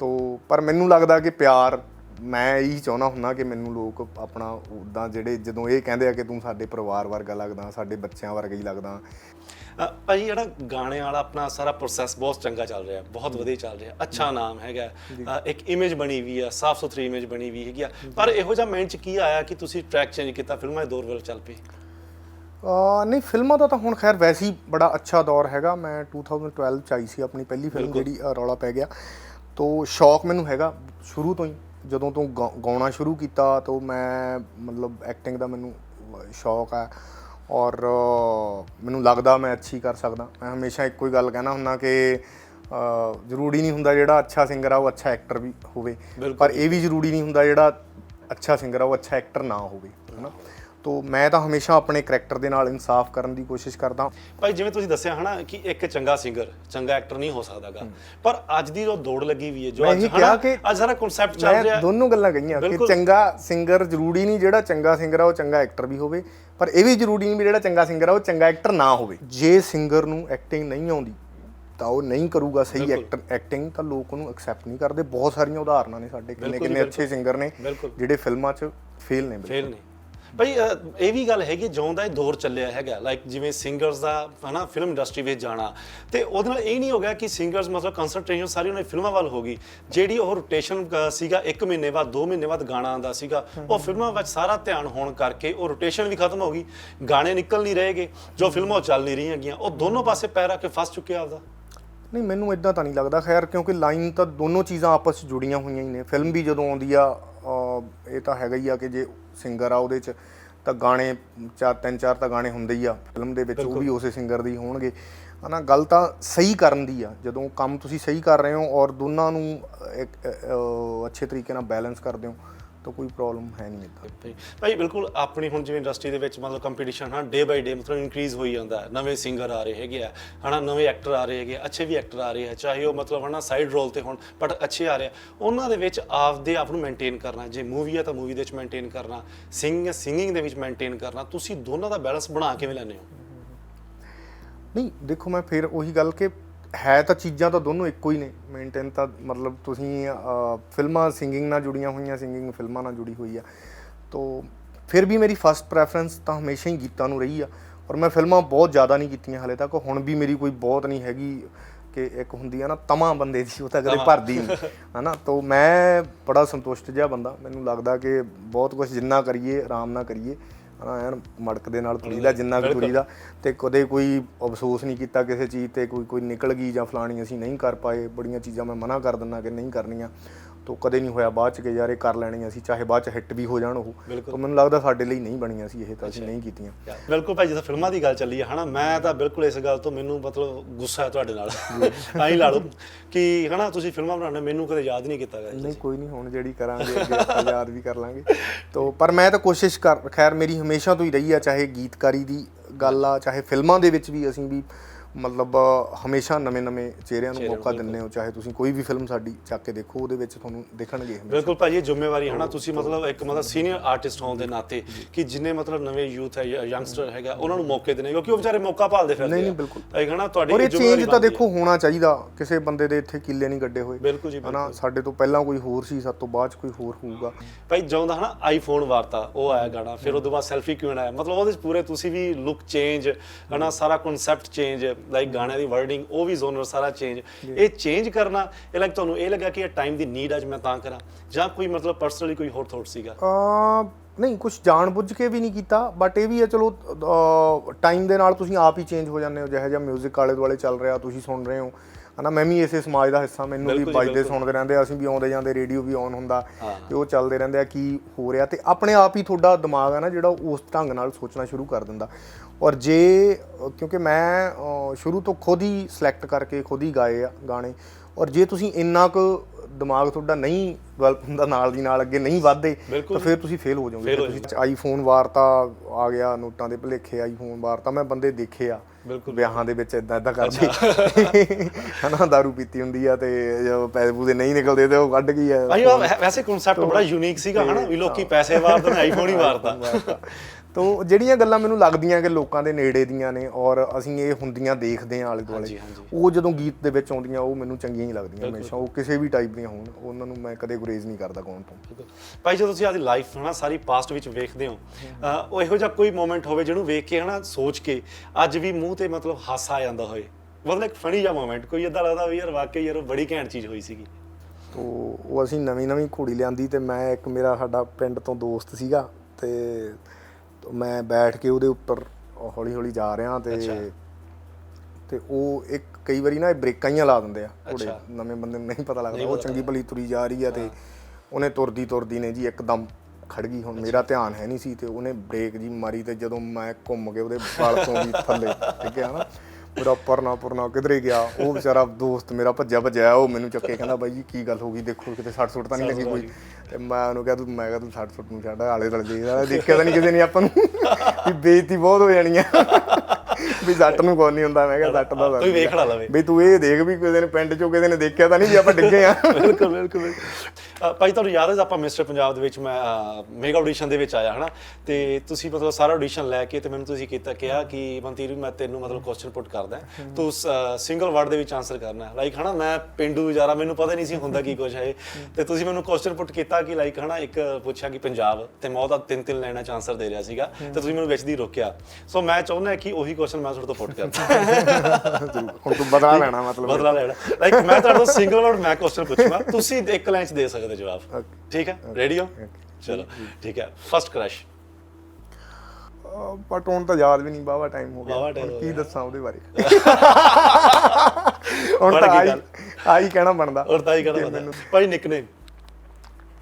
ਤੋ ਪਰ ਮੈਨੂੰ ਲੱਗਦਾ ਕਿ ਪਿਆਰ ਮੈਂ ਇਹੀ ਚਾਹੁੰਦਾ ਹੁੰਦਾ ਕਿ ਮੈਨੂੰ ਲੋਕ ਆਪਣਾ ਉਦਾਂ ਜਿਹੜੇ ਜਦੋਂ ਇਹ ਕਹਿੰਦੇ ਆ ਕਿ ਤੂੰ ਸਾਡੇ ਪਰਿਵਾਰ ਵਰਗਾ ਲੱਗਦਾ ਸਾਡੇ ਬੱਚਿਆਂ ਵਰਗਾ ਹੀ ਲੱਗਦਾ। ਅ, ਭਾਜੀ ਜਿਹੜਾ ਗਾਣੇ ਵਾਲਾ ਆਪਣਾ ਸਾਰਾ ਪ੍ਰੋਸੈਸ ਬਹੁਤ ਚੰਗਾ ਚੱਲ ਰਿਹਾ ਬਹੁਤ ਵਧੀਆ ਚੱਲ ਰਿਹਾ। ਅੱਛਾ ਨਾਮ ਹੈਗਾ। ਅ, ਇੱਕ ਇਮੇਜ ਬਣੀ ਵੀ ਆ ਸਾਫ਼ ਸੁਥਰੀ ਇਮੇਜ ਬਣੀ ਵੀ ਹੈਗੀ ਆ। ਪਰ ਇਹੋ ਜਿਹਾ ਮਾਈਂਡ ਚ ਕੀ ਆਇਆ ਕਿ ਤੁਸੀਂ ਟਰੈਕ ਚੇਂਜ ਕੀਤਾ ਫਿਲਮਾਂ ਦੇ ਦੌਰ ਵੱਲ ਚੱਲ ਪਏ? ਆ ਨਹੀਂ ਫਿਲਮਾਂ ਦਾ ਤਾਂ ਹੁਣ ਖੈਰ ਵੈਸੇ ਹੀ ਬੜਾ ਅੱਛਾ ਦੌਰ ਹੈਗਾ। ਮੈਂ 2012 ਚ ਆਈ ਸੀ ਆਪਣੀ ਪਹਿਲੀ ਫਿਲਮ ਜਿਹੜੀ ਅ, ਰੌਲਾ ਪੈ ਗਿਆ। ਤੋ ਸ਼ੌਕ ਮੈਨੂੰ ਹੈਗਾ ਸ਼ੁਰੂ ਤੋਂ ਹੀ। ਜਦੋਂ ਤੋਂ ਗਾ- ਗਾਉਣਾ ਸ਼ੁਰੂ ਕੀਤਾ ਤਾਂ ਮੈਂ ਮਤਲਬ ਐਕਟਿੰਗ ਦਾ ਮੈਨੂੰ ਅ, ਸ਼ੌਕ ਹੈ ਔਰ ਮੈਨੂੰ ਲੱਗਦਾ ਮੈਂ ਅੱਛੀ ਕਰ ਸਕਦਾ। ਮੈਂ ਹਮੇਸ਼ਾ ਇੱਕੋ ਹੀ ਗੱਲ ਕਹਿਣਾ ਹੁੰਦਾ ਕਿ ਜ਼ਰੂਰੀ ਨਹੀਂ ਹੁੰਦਾ ਜਿਹੜਾ ਅੱਛਾ ਸਿੰਗਰ ਆ ਉਹ ਅੱਛਾ ਐਕਟਰ ਵੀ ਹੋਵੇ। ਪਰ ਇਹ ਵੀ ਜ਼ਰੂਰੀ ਨਹੀਂ ਹੁੰਦਾ ਜਿਹੜਾ ਅੱਛਾ ਸਿੰਗਰ ਆ ਉਹ ਅੱਛਾ ਐਕਟਰ ਨਾ ਹੋਵੇ ਹਨਾ? ਤੋ ਮੈਂ ਤਾਂ ਹਮੇਸ਼ਾ ਆਪਣੇ ਕਰੈਕਟਰ ਦੇ ਨਾਲ ਇਨਸਾਫ ਕਰਨ ਦੀ ਕੋਸ਼ਿਸ਼ ਕਰਦਾ ਭਾਈ ਜਿਵੇਂ ਤੁਸੀਂ ਦੱਸਿਆ ਹਨਾ ਕਿ ਇੱਕ ਚੰਗਾ ਸਿੰਗਰ ਚੰਗਾ ਐਕਟਰ ਨਹੀਂ ਹੋ ਸਕਦਾਗਾ। ਪਰ ਅੱਜ ਦੀ ਜੋ ਦੌੜ ਲੱਗੀ ਵੀ ਹੈ ਜੋ ਮੈਂ ਅੱਜ ਇਹੀ ਕਿਹਾ ਹਨਾ ਕਿ ਅੱਜ ਸਾਰਾ ਕਨਸੈਪਟ ਚੱਲ ਰਿਹਾ। ਮੈਂ ਦੋਨੋਂ ਗੱਲਾਂ ਕਹੀਆਂ ਕਿ ਬਿਲਕੁਲ। ਚੰਗਾ ਸਿੰਗਰ ਜ਼ਰੂਰੀ ਨਹੀਂ ਜਿਹੜਾ ਚੰਗਾ ਸਿੰਗਰ ਆ ਉਹ ਚੰਗਾ ਐਕਟਰ ਵੀ ਹੋਵੇ। ਪਰ ਇਹ ਵੀ ਜ਼ਰੂਰੀ ਨਹੀਂ ਵੀ ਜਿਹੜਾ ਚੰਗਾ ਸਿੰਗਰ ਆ ਉਹ ਚੰਗਾ ਐਕਟਰ ਨਾ ਹੋਵੇ। ਜੇ ਸਿੰਗਰ ਨੂੰ ਐਕਟਿੰਗ ਨਹੀਂ ਆਉਂਦੀ ਤਾਂ ਉਹ ਨਹੀਂ ਕਰੂਗਾ ਸਹੀ ਐਕਟਰ ਐਕਟਿੰਗ ਤਾਂ ਲੋਕ ਉਹਨੂੰ ਐਕਸੈਪਟ ਨਹੀਂ ਕਰਦੇ। ਬਹੁਤ ਸਾਰੀਆਂ ਉਦਾਹਰਨਾਂ ਨੇ ਸਾਡੇ ਕਿੰਨੇ ਬਿਲਕੁਲ ਜੀ, ਕਿੰਨੇ ਅੱਛੇ ਸਿੰਗਰ ਨੇ ਬਿਲਕੁਲ। ਜਿਹੜੇ ਫਿਲਮਾਂ 'ਚ ਫੇਲ ਨੇ ਬਿਲਕੁਲ। ਫੇਲ ਨਹੀਂ ਭਾਈ ਅ, ਇਹ ਵੀ ਗੱਲ ਹੈਗੀ ਜਿਉਂ ਦਾ ਇਹ ਦੌਰ ਚੱਲਿਆ ਹੈਗਾ ਲਾਈਕ ਜਿਵੇਂ ਸਿੰਗਰਸ ਦਾ ਹਨਾ ਫਿਲਮ ਇੰਡਸਟਰੀ ਵਿੱਚ ਜਾਣਾ। ਤੇ ਉਹਦੇ ਨਾਲ ਇਹ ਨਹੀਂ ਹੋ ਗਿਆ ਕਿ ਸਿੰਗਰਸ ਮਤਲਬ ਕਨਸੈਂਟਰੇਸ਼ਨ ਸਾਰੀ ਉਹਨਾਂ ਦੀ ਫਿਲਮਾਂ ਵੱਲ ਹੋ ਗਈ। ਜਿਹੜੀ ਉਹ ਰੋਟੇਸ਼ਨ ਸੀਗਾ 1 ਮਹੀਨੇ ਬਾਅਦ 2 ਮਹੀਨੇ ਬਾਅਦ ਗਾਣਾ ਆਉਂਦਾ ਸੀਗਾ ਉਹ ਫਿਲਮਾਂ ਵਿੱਚ ਸਾਰਾ ਧਿਆਨ ਹੋਣ ਕਰਕੇ ਉਹ ਰੋਟੇਸ਼ਨ ਵੀ ਖਤਮ ਹੋ ਗਈ। ਗਾਣੇ ਨਿਕਲ ਨਹੀਂ ਰਹੇਗੇ ਜੋ ਫਿਲਮਾਂ ਉਹ ਚੱਲ ਨਹੀਂ ਰਹੀਆਂ ਹੈਗੀਆਂ ਉਹ ਦੋਨੋਂ ਪਾਸੇ ਪੈਰ ਆ ਕੇ ਫਸ ਚੁੱਕਿਆ ਆਪਦਾ। ਨਹੀਂ ਮੈਨੂੰ ਇਦਾਂ ਤਾਂ ਨਹੀਂ ਲੱਗਦਾ ਖੈਰ ਕਿਉਂਕਿ ਲਾਈਨ ਤਾਂ ਦੋਨੋਂ ਚੀਜ਼ਾਂ ਆਪਸ 'ਚ ਜੁੜੀਆਂ ਹੋਈਆਂ ਹੀ ਨੇ। ਫਿਲਮ ਵੀ ਜਦੋਂ ਆਉਂਦੀ ਆ ਇਹ ਤਾਂ ਹੈਗਾ ਹੀ ਆ ਕਿ ਜੇ ਸਿੰਗਰ ਆ ਉਹਦੇ 'ਚ ਤਾਂ ਗਾਣੇ ਚਾਰ ਤਿੰਨ ਚਾਰ ਤਾਂ ਗਾਣੇ ਹੁੰਦੇ ਹੀ ਆ। ਫਿਲਮ ਦੇ ਵਿੱਚ ਉਹ ਵੀ ਉਸੇ ਸਿੰਗਰ ਦੇ ਹੋਣਗੇ। ਹਨਾ ਗੱਲ ਤਾਂ ਸਹੀ ਕਰਨ ਦੀ ਆ। ਜਦੋਂ ਕੰਮ ਤੁਸੀਂ ਸਹੀ ਕਰ ਰਹੇ ਹੋ ਔਰ ਦੋਨਾਂ ਨੂੰ ਇੱਕ ਅੱਛੇ ਤਰੀਕੇ ਨਾਲ ਬੈਲੈਂਸ ਕਰਦੇ ਹੋ ਤਾਂ ਕੋਈ ਪ੍ਰੋਬਲਮ ਹੈ ਨਹੀਂ ਇੱਦਾਂ। ਭਾਈ ਭਾਈ ਬਿਲਕੁਲ ਆਪਣੀ ਹੁਣ ਜਿਵੇਂ ਇੰਡਸਟਰੀ ਦੇ ਵਿੱਚ ਮਤਲਬ ਕੰਪੀਟੀਸ਼ਨ ਹਾਂ ਡੇ ਬਾਈ ਡੇ ਮਤਲਬ ਇਨਕਰੀਜ਼ ਹੋਈ ਜਾਂਦਾ ਹੈ। ਨਵੇਂ ਸਿੰਗਰ ਆ ਰਹੇ ਹੈਗੇ ਆ ਹਨਾ ਨਵੇਂ ਐਕਟਰ ਆ ਰਹੇ ਹੈਗੇ ਅੱਛੇ ਵੀ ਐਕਟਰ ਆ ਰਹੇ ਆ ਚਾਹੇ ਉਹ ਮਤਲਬ ਹਨਾ ਸਾਈਡ ਰੋਲ ਤੇ ਹੋਣ ਬਟ ਅੱਛੇ ਆ ਰਹੇ ਆ। ਉਹਨਾਂ ਦੇ ਵਿੱਚ ਆਪਦੇ ਆਪ ਨੂੰ ਮੇਨਟੇਨ ਕਰਨਾ ਜੇ ਮੂਵੀ ਆ ਤਾਂ ਮੂਵੀ ਦੇ ਵਿੱਚ ਮੇਨਟੇਨ ਕਰਨਾ ਸਿੰਗਿੰਗ ਸਿੰਗਿੰਗ ਦੇ ਵਿੱਚ ਮੇਨਟੇਨ ਕਰਨਾ ਤੁਸੀਂ ਦੋਨਾਂ ਦਾ ਬੈਲੈਂਸ ਬਣਾ ਕਿਵੇਂ ਲੈਂਦੇ ਹੋ? ਨਹੀਂ ਦੇਖੋ ਮੈਂ ਫਿਰ ਉਹੀ ਗੱਲ ਕਿ ਹੈ ਤਾਂ ਚੀਜ਼ਾਂ ਤਾਂ ਦੋਨੋਂ ਇੱਕੋ ਹੀ ਨੇ। ਮੇਨਟੇਨ ਤਾਂ ਮਤਲਬ ਤੁਸੀਂ ਫਿਲਮਾਂ ਸਿੰਗਿੰਗ ਨਾਲ ਜੁੜੀਆਂ ਹੋਈਆਂ ਸਿੰਗਿੰਗ ਫਿਲਮਾਂ ਨਾਲ ਜੁੜੀ ਹੋਈ ਆ। ਤੋ ਫਿਰ ਵੀ ਮੇਰੀ ਫਸਟ ਪ੍ਰੈਫਰੈਂਸ ਤਾਂ ਹਮੇਸ਼ਾ ਹੀ ਗੀਤਾਂ ਨੂੰ ਰਹੀ ਆ। ਔਰ ਮੈਂ ਫਿਲਮਾਂ ਬਹੁਤ ਜ਼ਿਆਦਾ ਨਹੀਂ ਕੀਤੀਆਂ ਹਲੇ ਤੱਕ। ਹੁਣ ਵੀ ਮੇਰੀ ਕੋਈ ਬਹੁਤ ਨਹੀਂ ਹੈਗੀ ਕਿ ਇੱਕ ਹੁੰਦੀ ਆ ਨਾ ਤਮਾ ਬੰਦੇ ਦੀ ਉਹ ਤਾਂ ਕਦੇ ਭਰਦੀ ਨਹੀਂ ਹਨਾ? ਤੋ ਮੈਂ ਬੜਾ ਸੰਤੁਸ਼ਟ ਜਿਹਾ ਬੰਦਾ। ਮੈਨੂੰ ਲੱਗਦਾ ਕਿ ਬਹੁਤ ਕੁਝ ਜਿੰਨਾ ਕਰੀਏ ਆਰਾਮ ਨਾਲ ਕਰੀਏ। ਹਨਾ ਐਨ ਮੜਕ ਦੇ ਨਾਲ ਤੁਰੀਦਾ ਜਿੰਨਾ ਕੁ ਤੁਰੀਦਾ ਤੇ ਕਦੇ ਕੋਈ ਅਫਸੋਸ ਨਹੀਂ ਕੀਤਾ ਕਿਸੇ ਚੀਜ਼ ਤੇ ਕੋਈ ਕੋਈ ਨਿਕਲ ਗਈ ਜਾਂ ਫਲਾਣੀ ਅਸੀਂ ਨਹੀਂ ਕਰ ਪਾਏ ਬੜੀਆਂ ਚੀਜ਼ਾਂ ਮੈਂ ਮਨਾ ਕਰ ਦਿੰਦਾ ਕਿ ਨਹੀਂ ਕਰਨੀਆਂ। ਤੋ ਕਦੇ ਨਹੀਂ ਹੋਇਆ ਬਾਅਦ ਚ ਕਿ ਯਾਰ ਇਹ ਕਰ ਲੈਣੀ ਅਸੀਂ ਚਾਹੇ ਬਾਅਦ ਚ ਹਿੱਟ ਵੀ ਹੋ ਜਾਣ ਉਹ। ਬਿਲਕੁਲ। ਤਾਂ ਮੈਨੂੰ ਲੱਗਦਾ ਸਾਡੇ ਲਈ ਨਹੀਂ ਬਣੀਆਂ ਸੀ ਇਹ ਤਾਂ ਅਸੀਂ ਨਹੀਂ ਕੀਤੀਆਂ। ਬਿਲਕੁਲ ਭਾਈ ਜਦੋਂ ਫਿਲਮਾਂ ਦੀ ਗੱਲ ਚੱਲੀ ਹੈ ਹਨਾ ਮੈਂ ਤਾਂ ਬਿਲਕੁਲ ਇਸ ਗੱਲ ਤੋਂ ਮੈਨੂੰ ਮਤਲਬ ਗੁੱਸਾ ਹੈ ਤੁਹਾਡੇ ਨਾਲ। ਆਈ ਲਾ ਲਓ ਕਿ ਹਨਾ ਤੁਸੀਂ ਫਿਲਮਾਂ ਬਣਾਉਣਾ ਮੈਨੂੰ ਕਦੇ ਯਾਦ ਨਹੀਂ ਕੀਤਾ ਗਿਆ ਨਹੀਂ ਕੋਈ ਨਹੀਂ ਹੁਣ ਜਿਹੜੀ ਕਰਾਂਗੇ ਅੱਗੇ ਆਪਾਂ ਯਾਦ ਵੀ ਕਰ ਲਾਂਗੇ। ਤੋ ਪਰ ਮੈਂ ਤਾਂ ਕੋਸ਼ਿਸ਼ ਕਰ ਖੈਰ ਮੇਰੀ ਹਮੇਸ਼ਾ ਤੋਂ ਹੀ ਰਹੀ ਆ ਚਾਹੇ ਗੀਤਕਾਰੀ ਦੀ ਗੱਲ ਆ ਚਾਹੇ ਫਿਲਮਾਂ ਦੇ ਵਿੱਚ ਵੀ ਅਸੀਂ ਵੀ ਮਤਲਬ ਹਮੇਸ਼ਾ ਨਵੇਂ-ਨਵੇਂ ਚਿਹਰਿਆਂ ਨੂੰ ਮੌਕਾ ਦਿੰਨੇ ਹੋ ਚਾਹੇ ਤੁਸੀਂ ਕੋਈ ਵੀ ਫਿਲਮ ਸਾਡੀ ਚੱਕ ਕੇ ਦੇਖੋ ਉਹਦੇ ਵਿੱਚ ਤੁਹਾਨੂੰ ਦਿਖਣਗੇ ਹਮੇਸ਼ਾ। ਬਿਲਕੁਲ ਭਾਜੀ ਇਹ ਜ਼ਿੰਮੇਵਾਰੀ ਹੈ ਨਾ ਤੁਸੀਂ ਮਤਲਬ ਇੱਕ ਮਤਲਬ ਸੀਨੀਅਰ ਆਰਟਿਸਟ ਹੋਣ ਦੇ ਨਾਤੇ ਕਿ ਜਿੰਨੇ ਮਤਲਬ ਨਵੇਂ ਯੂਥ ਹੈ ਜਾਂ ਯੰਗਸਟਰ ਹੈਗਾ ਉਹਨਾਂ ਨੂੰ ਮੌਕੇ ਦੇਣੇ ਕਿਉਂਕਿ ਉਹ ਵਿਚਾਰੇ ਮੌਕਾ ਭਾਲਦੇ ਫਿਰਦੇ ਨਹੀਂ। ਨਹੀਂ, ਬਿਲਕੁਲ। ਇੱਕ ਹਨਾ ਤੁਹਾਡੀ ਜ਼ਿੰਮੇਵਾਰੀ ਚੇਂਜ ਤਾਂ ਹੈ। ਦੇਖੋ ਹੋਣਾ ਚਾਹੀਦਾ ਕਿਸੇ ਬੰਦੇ ਦੇ ਇੱਥੇ ਕਿੱਲੇ ਨਹੀਂ ਗੱਡੇ ਹੋਏ। ਬਿਲਕੁਲ ਜੀ ਹਨਾ ਸਾਡੇ ਤੋਂ ਪਹਿਲਾਂ ਕੋਈ ਹੋਰ ਸੀ ਸਾਡੇ ਤੋਂ ਬਾਅਦ ਕੋਈ ਹੋਰ ਹੋਊਗਾ। ਭਾਈ ਜਦੋਂ ਦਾ ਹਨਾ ਆਈਫੋਨ ਵਾਰਤਾ ਉਹ ਆਇਆ ਗਾਣਾ ਫਿਰ ਉਹਦੇ ਬਾਅਦ ਸੈਲਫੀ ਕਿਉਂ ਆਇਆ? ਮਤਲਬ ਉਹਦੇ ਪੂਰੇ ਤੁਸੀਂ ਵੀ ਲੁੱਕ ਚੇਂਜ ਹਨਾ ਸਾਰਾ ਕਨਸੈਪਟ ਚੇਂਜ ਲਾਈਕ ਗਾਣਿਆਂ ਦੀ ਵਰਡਿੰਗ ਉਹ ਵੀ ਜ਼ੋਨਰ ਸਾਰਾ ਚੇਂਜ ਇਹ ਚੇਂਜ ਕਰਨਾ ਇਹ ਲਾਈਕ ਤੁਹਾਨੂੰ ਇਹ ਲੱਗਾ ਕਿ ਇਹ ਟਾਈਮ ਦੀ ਨੀਡ ਅੱਜ ਮੈਂ ਤਾਂ ਕਰਾਂ। ਜਾਂ ਕੋਈ ਮਤਲਬ ਪਰਸਨਲੀ ਕੋਈ ਹੋਰ ਥੋਟ ਸੀਗਾ? ਅ ਨਹੀਂ ਕੁਝ ਜਾਣ ਬੁੱਝ ਕੇ ਵੀ ਨਹੀਂ ਕੀਤਾ ਬਟ ਇਹ ਵੀ ਹੈ ਚਲੋ ਟਾਈਮ ਦੇ ਨਾਲ ਤੁਸੀਂ ਆਪ ਹੀ ਚੇਂਜ ਹੋ ਜਾਂਦੇ ਹੋ ਜਿਹੋ ਜਿਹਾ 뮤직 ਆਲੇ ਦੁਆਲੇ ਚੱਲ ਰਿਹਾ ਤੁਸੀਂ ਸੁਣ ਰਹੇ ਹੋ। ਹਨਾ ਮੈਂ ਵੀ ਇਸੇ ਸਮਾਜ ਦਾ ਹਿੱਸਾ ਮੈਨੂੰ ਵੀ ਵੱਜਦੇ ਸੁਣਦੇ ਰਹਿੰਦੇ ਆ, ਅਸੀਂ ਵੀ ਆਉਂਦੇ ਜਾਂਦੇ ਰੇਡੀਓ ਵੀ ਔਨ ਹੁੰਦਾ ਤੇ ਉਹ ਚੱਲਦੇ ਰਹਿੰਦੇ ਆ ਕੀ ਹੋ ਰਿਹਾ ਤੇ ਆਪਣੇ ਆਪ ਹੀ ਤੁਹਾਡਾ ਦਿਮਾਗ ਹੈ ਨਾ ਜਿਹੜਾ ਉਸ ਢੰਗ ਨਾਲ ਸੋਚਣਾ ਸ਼ੁਰੂ ਕਰ ਦਿੰਦਾ। ਔਰ ਜੇ ਕਿਉਂਕਿ ਮੈਂ ਸ਼ੁਰੂ ਤੋਂ ਖੁਦ ਹੀ ਸਿਲੈਕਟ ਕਰਕੇ ਖੁਦ ਹੀ ਗਾਏ ਆ ਗਾਣੇ। ਔਰ ਜੇ ਤੁਸੀਂ ਇੰਨਾ ਕੁ ਦਿਮਾਗ ਤੁਹਾਡਾ ਨਹੀਂ ਡਿਵੈਲਪ ਹੁੰਦਾ ਨਾਲ ਦੀ ਨਾਲ ਅੱਗੇ ਨਹੀਂ ਵੱਧਦੇ ਤਾਂ ਫਿਰ ਤੁਸੀਂ ਫੇਲ ਹੋ ਜਾਓਗੇ। ਤੁਸੀਂ ਆਈਫੋਨ ਵਾਰਤਾ ਆ ਗਿਆ ਨੋਟਾਂ ਦੇ ਭੁਲੇਖੇ ਆਈਫੋਨ ਵਾਰਤਾ ਮੈਂ ਬੰਦੇ ਦੇਖੇ ਆ। ਵਿਆਹਾਂ ਦੇ ਵਿੱਚ ਇਦਾਂ ਇਦਾਂ ਕਰਦੇ। ਹਨਾ ਦਾਰੂ ਪੀਤੀ ਹੁੰਦੀ ਆ ਤੇ ਜਦੋਂ ਪੈਸੇ ਪੂਸੇ ਨਹੀਂ ਨਿਕਲਦੇ ਤੇ ਉਹ ਕੱਢ ਗਈ ਆ। ਭਾਈ ਵੈਸੇ ਕਨਸੈਪਟ ਬੜਾ ਯੂਨੀਕ ਸੀਗਾ ਹਨਾ ਵੀ ਲੋਕੀ ਪੈਸੇ ਵਾਰਦੇ ਨੇ ਆਈਫੋਨ ਹੀ ਵਾਰਦਾ ਤੋ ਜਿਹੜੀਆਂ ਗੱਲਾਂ ਮੈਨੂੰ ਲੱਗਦੀਆਂ ਕਿ ਲੋਕਾਂ ਦੇ ਨੇੜੇ ਦੀਆਂ ਨੇ ਔਰ ਅਸੀਂ ਇਹ ਹੁੰਦੀਆਂ ਦੇਖਦੇ ਆਂ ਆਲੇ ਦੁਆਲੇ। ਉਹ ਜਦੋਂ ਗੀਤ ਦੇ ਵਿੱਚ ਆਉਂਦੀਆਂ ਉਹ ਮੈਨੂੰ ਚੰਗੀਆਂ ਹੀ ਲੱਗਦੀਆਂ ਹਮੇਸ਼ਾ। ਉਹ ਕਿਸੇ ਵੀ ਟਾਈਪ ਦੀਆਂ ਹੋਣ ਉਹਨਾਂ ਨੂੰ ਮੈਂ ਕਦੇ ਗੁਰੇਜ਼ ਨਹੀਂ ਕਰਦਾ ਕੌਣ ਤੋਂ। ਭਾਈ ਜਦੋਂ ਤੁਸੀਂ ਆਦੀ ਲਾਈਫ ਹਨਾ ਸਾਰੀ ਪਾਸਟ ਵਿੱਚ ਵੇਖਦੇ ਹੋ ਉਹ ਇਹੋ ਜਿਹਾ ਕੋਈ ਮੂਮੈਂਟ ਹੋਵੇ ਜਿਹਨੂੰ ਵੇਖ ਕੇ ਹਨਾ ਸੋਚ ਕੇ ਅੱਜ ਵੀ ਮੂੰਹ ਤੇ ਮਤਲਬ ਹਾਸਾ ਆ ਜਾਂਦਾ ਹੋਏ। ਮਤਲਬ ਇੱਕ ਫਨੀ ਜਿਹਾ ਮੂਮੈਂਟ ਕੋਈ ਇਦਾਂ ਲੱਗਦਾ ਵੀ ਯਾਰ ਵਾਕਈ ਯਾਰ ਉਹ ਬੜੀ ਘੈਂਟ ਚੀਜ਼ ਹੋਈ ਸੀਗੀ। ਤੋ ਉਹ ਅਸੀਂ ਨਵੀਂ ਨਵੀਂ ਘੋੜੀ ਲਿਆਂਦੀ ਤੇ ਮੈਂ ਇੱਕ ਮੇਰਾ ਸਾਡਾ ਪਿੰਡ ਤੋਂ ਦੋਸਤ ਸੀਗਾ ਤੋ ਮੈਂ ਬੈਠ ਕੇ ਉਹਦੇ ਉੱਪਰ ਹੌਲੀ ਹੌਲੀ ਜਾ ਰਿਹਾ ਤੇ ਤੇ ਉਹ ਇੱਕ ਕਈ ਵਾਰੀ ਨਾ ਇਹ ਬ੍ਰੇਕਾਂ ਹੀ ਲਾ ਦਿੰਦੇ ਆ ਘੋੜੇ। ਨਵੇਂ ਬੰਦੇ ਨੂੰ ਨਹੀਂ ਪਤਾ ਲੱਗਦਾ। ਉਹ ਚੰਗੀ ਭਲੀ ਤੁਰੀ ਜਾ ਰਹੀ ਆ ਤੇ ਉਹਨੇ ਤੁਰਦੀ ਤੁਰਦੀ ਨੇ ਜੀ ਇੱਕਦਮ ਖੜ ਗਈ। ਹੁਣ ਮੇਰਾ ਧਿਆਨ ਹੈ ਨਹੀਂ ਸੀ ਤੇ ਉਹਨੇ ਬ੍ਰੇਕ ਜੀ ਮਾਰੀ ਤੇ ਜਦੋਂ ਮੈਂ ਘੁੰਮ ਕੇ ਉਹਦੇ ਵਾਲ ਤੋਂ ਵੀ ਥੱਲੇ ਡਿੱਗਿਆ ਨਾ? ਮੇਰਾ ਪਰਨਾ ਪਰਨਾ ਕਿਧਰੇ ਗਿਆ, ਉਹ ਵਿਚਾਰਾ ਦੋਸਤ ਮੇਰਾ ਭੱਜਿਆ ਭੱਜਿਆ, ਉਹ ਮੈਨੂੰ ਚੱਕੇ, ਕਹਿੰਦਾ ਬਾਈ ਜੀ, ਕੀ ਗੱਲ ਹੋ ਗਈ? ਦੇਖੋ, ਕਿਤੇ ਸੱਟ ਸੁੱਟ ਤਾਂ ਨਹੀਂ ਲੱਗੀ ਕੋਈ? ਤੇ ਮੈਂ ਉਹਨੂੰ ਕਿਹਾ, ਤੂੰ, ਮੈਂ ਕਿਹਾ, ਤੂੰ 60 ਸੁੱਟ ਨੂੰ ਛੱਡ ਆਲੇ ਦੁਆਲੇ ਦੇਖਦਾ ਦੇਖਿਆ ਤਾਂ ਨਹੀਂ ਕਿਸੇ ਨੇ ਆਪਾਂ ਨੂੰ, ਵੀ ਬੇਇੱਜ਼ਤੀ ਬਹੁਤ ਹੋ ਜਾਣੀ ਆ। ਵੀ ਜੱਟ ਨੂੰ ਕੋਈ ਨਹੀਂ ਹੁੰਦਾ ਮੈਂ ਕਿਹਾ ਜੱਟ ਦਾ ਕੋਈ ਵੇਖ ਨਾ ਲਵੇ। ਵੀ ਤੂੰ ਇਹ ਦੇਖ ਵੀ ਕਿਸੇ ਨੇ ਪਿੰਡ ਚੋਂ ਕਿਸੇ ਨੇ ਦੇਖਿਆ ਤਾਂ ਨਹੀਂ ਵੀ ਆਪਾਂ ਡਿੱਗੇ ਆ ਬਿਲਕੁਲ ਬਿਲਕੁਲ ਭਾਈ ਤੁਹਾਨੂੰ ਯਾਦ ਹੈ ਆਪਾਂ ਮਿਸਟਰ ਪੰਜਾਬ ਦੇ ਵਿੱਚ ਮੈਂ ਮੇਗਾ ਆਡੀਸ਼ਨ ਦੇ ਵਿੱਚ ਆਇਆ ਹਨਾ? ਤੇ ਤੁਸੀਂ ਮਤਲਬ ਸਾਰਾ ਆਡੀਸ਼ਨ ਲੈ ਕੇ ਤੇ ਮੈਨੂੰ ਤੁਸੀਂ ਕੀਤਾ ਕਿਹਾ ਕਿ ਮਨਤੀਰ ਮੈਂ ਤੈਨੂੰ ਮਤਲਬ ਕੁਐਸਚਨ ਪੁੱਟ ਕਰਦਾ ਤੂੰ ਸਿੰਗਲ ਵਰਡ ਦੇ ਵਿੱਚ ਆਨਸਰ ਕਰਨਾ ਲਾਈਕ ਹਨਾ ਮੈਂ ਪਿੰਡੂ ਵਿਚਾਰਾ ਮੈਨੂੰ ਪਤਾ ਨਹੀਂ ਸੀ ਹੁੰਦਾ ਕੀ ਕੁਝ ਹੈ। ਤੇ ਤੁਸੀਂ ਮੈਨੂੰ ਕੁਐਸਚਨ ਪੁੱਟ ਕੀਤਾ ਕਿ ਲਾਈਕ ਹਨਾ ਇੱਕ ਪੁੱਛਿਆ ਕਿ ਪੰਜਾਬ ਤੇ ਮੈਂ ਉਹਦਾ ਤਿੰਨ ਤਿੰਨ ਲਾਈਨਾਂ ਚ ਆਨਸਰ ਦੇ ਰਿਹਾ ਸੀਗਾ। ਤੇ ਤੁਸੀਂ ਮੈਨੂੰ ਵਿੱਚ ਦੀ ਰੋਕਿਆ। ਸੋ ਮੈਂ ਚਾਹੁੰਦਾ ਕਿ ਉਹੀ ਕੁਐਸਚਨ ਤੁਹਾਡੇ ਤੋਂ ਪੁੱਟ ਕਰਦਾ। ਹੁਣ ਤੂੰ ਬਦਲਾ ਲੈਣਾ ਮਤਲਬ। ਬਦਲਾ ਲੈਣਾ। ਲਾਈਕ ਮੈਂ ਤੁਹਾਡੇ ਤੋਂ ਸਿੰਗਲ ਵਰਡ ਮੈਂ ਕੁਐਸਚਨ ਪੁੱਛੂਗਾ। ਤੁਸੀਂ ਇੱਕ ਲਾਈਨ ਚ ਦੇ ਸਕਦੇ ਜਵਾਬ। ਠੀਕ ਹੈ? ਰੈਡੀ ਹੋ? ਚਲੋ ਠੀਕ ਹੈ। ਫਸਟ ਕ੍ਰਸ਼ ਬਟ ਹੁਣ ਤਾਂ ਯਾਦ ਵੀ ਨਹੀਂ ਬਾਵਾ ਟਾਈਮ ਹੋ ਗਿਆ। ਹੁਣ ਕੀ। ਦੱਸਾਂ ਉਹਦੇ ਬਾਰੇ? ਹੁਣ ਤਾਂ ਆਈ। ਆਈ ਕਹਿਣਾ ਬਣਦਾ। ਔਰ ਤਾਂ ਹੀ ਕਹਦਾ ਪਤਾ ਭਾਈ ਨਿਕਨੇਮ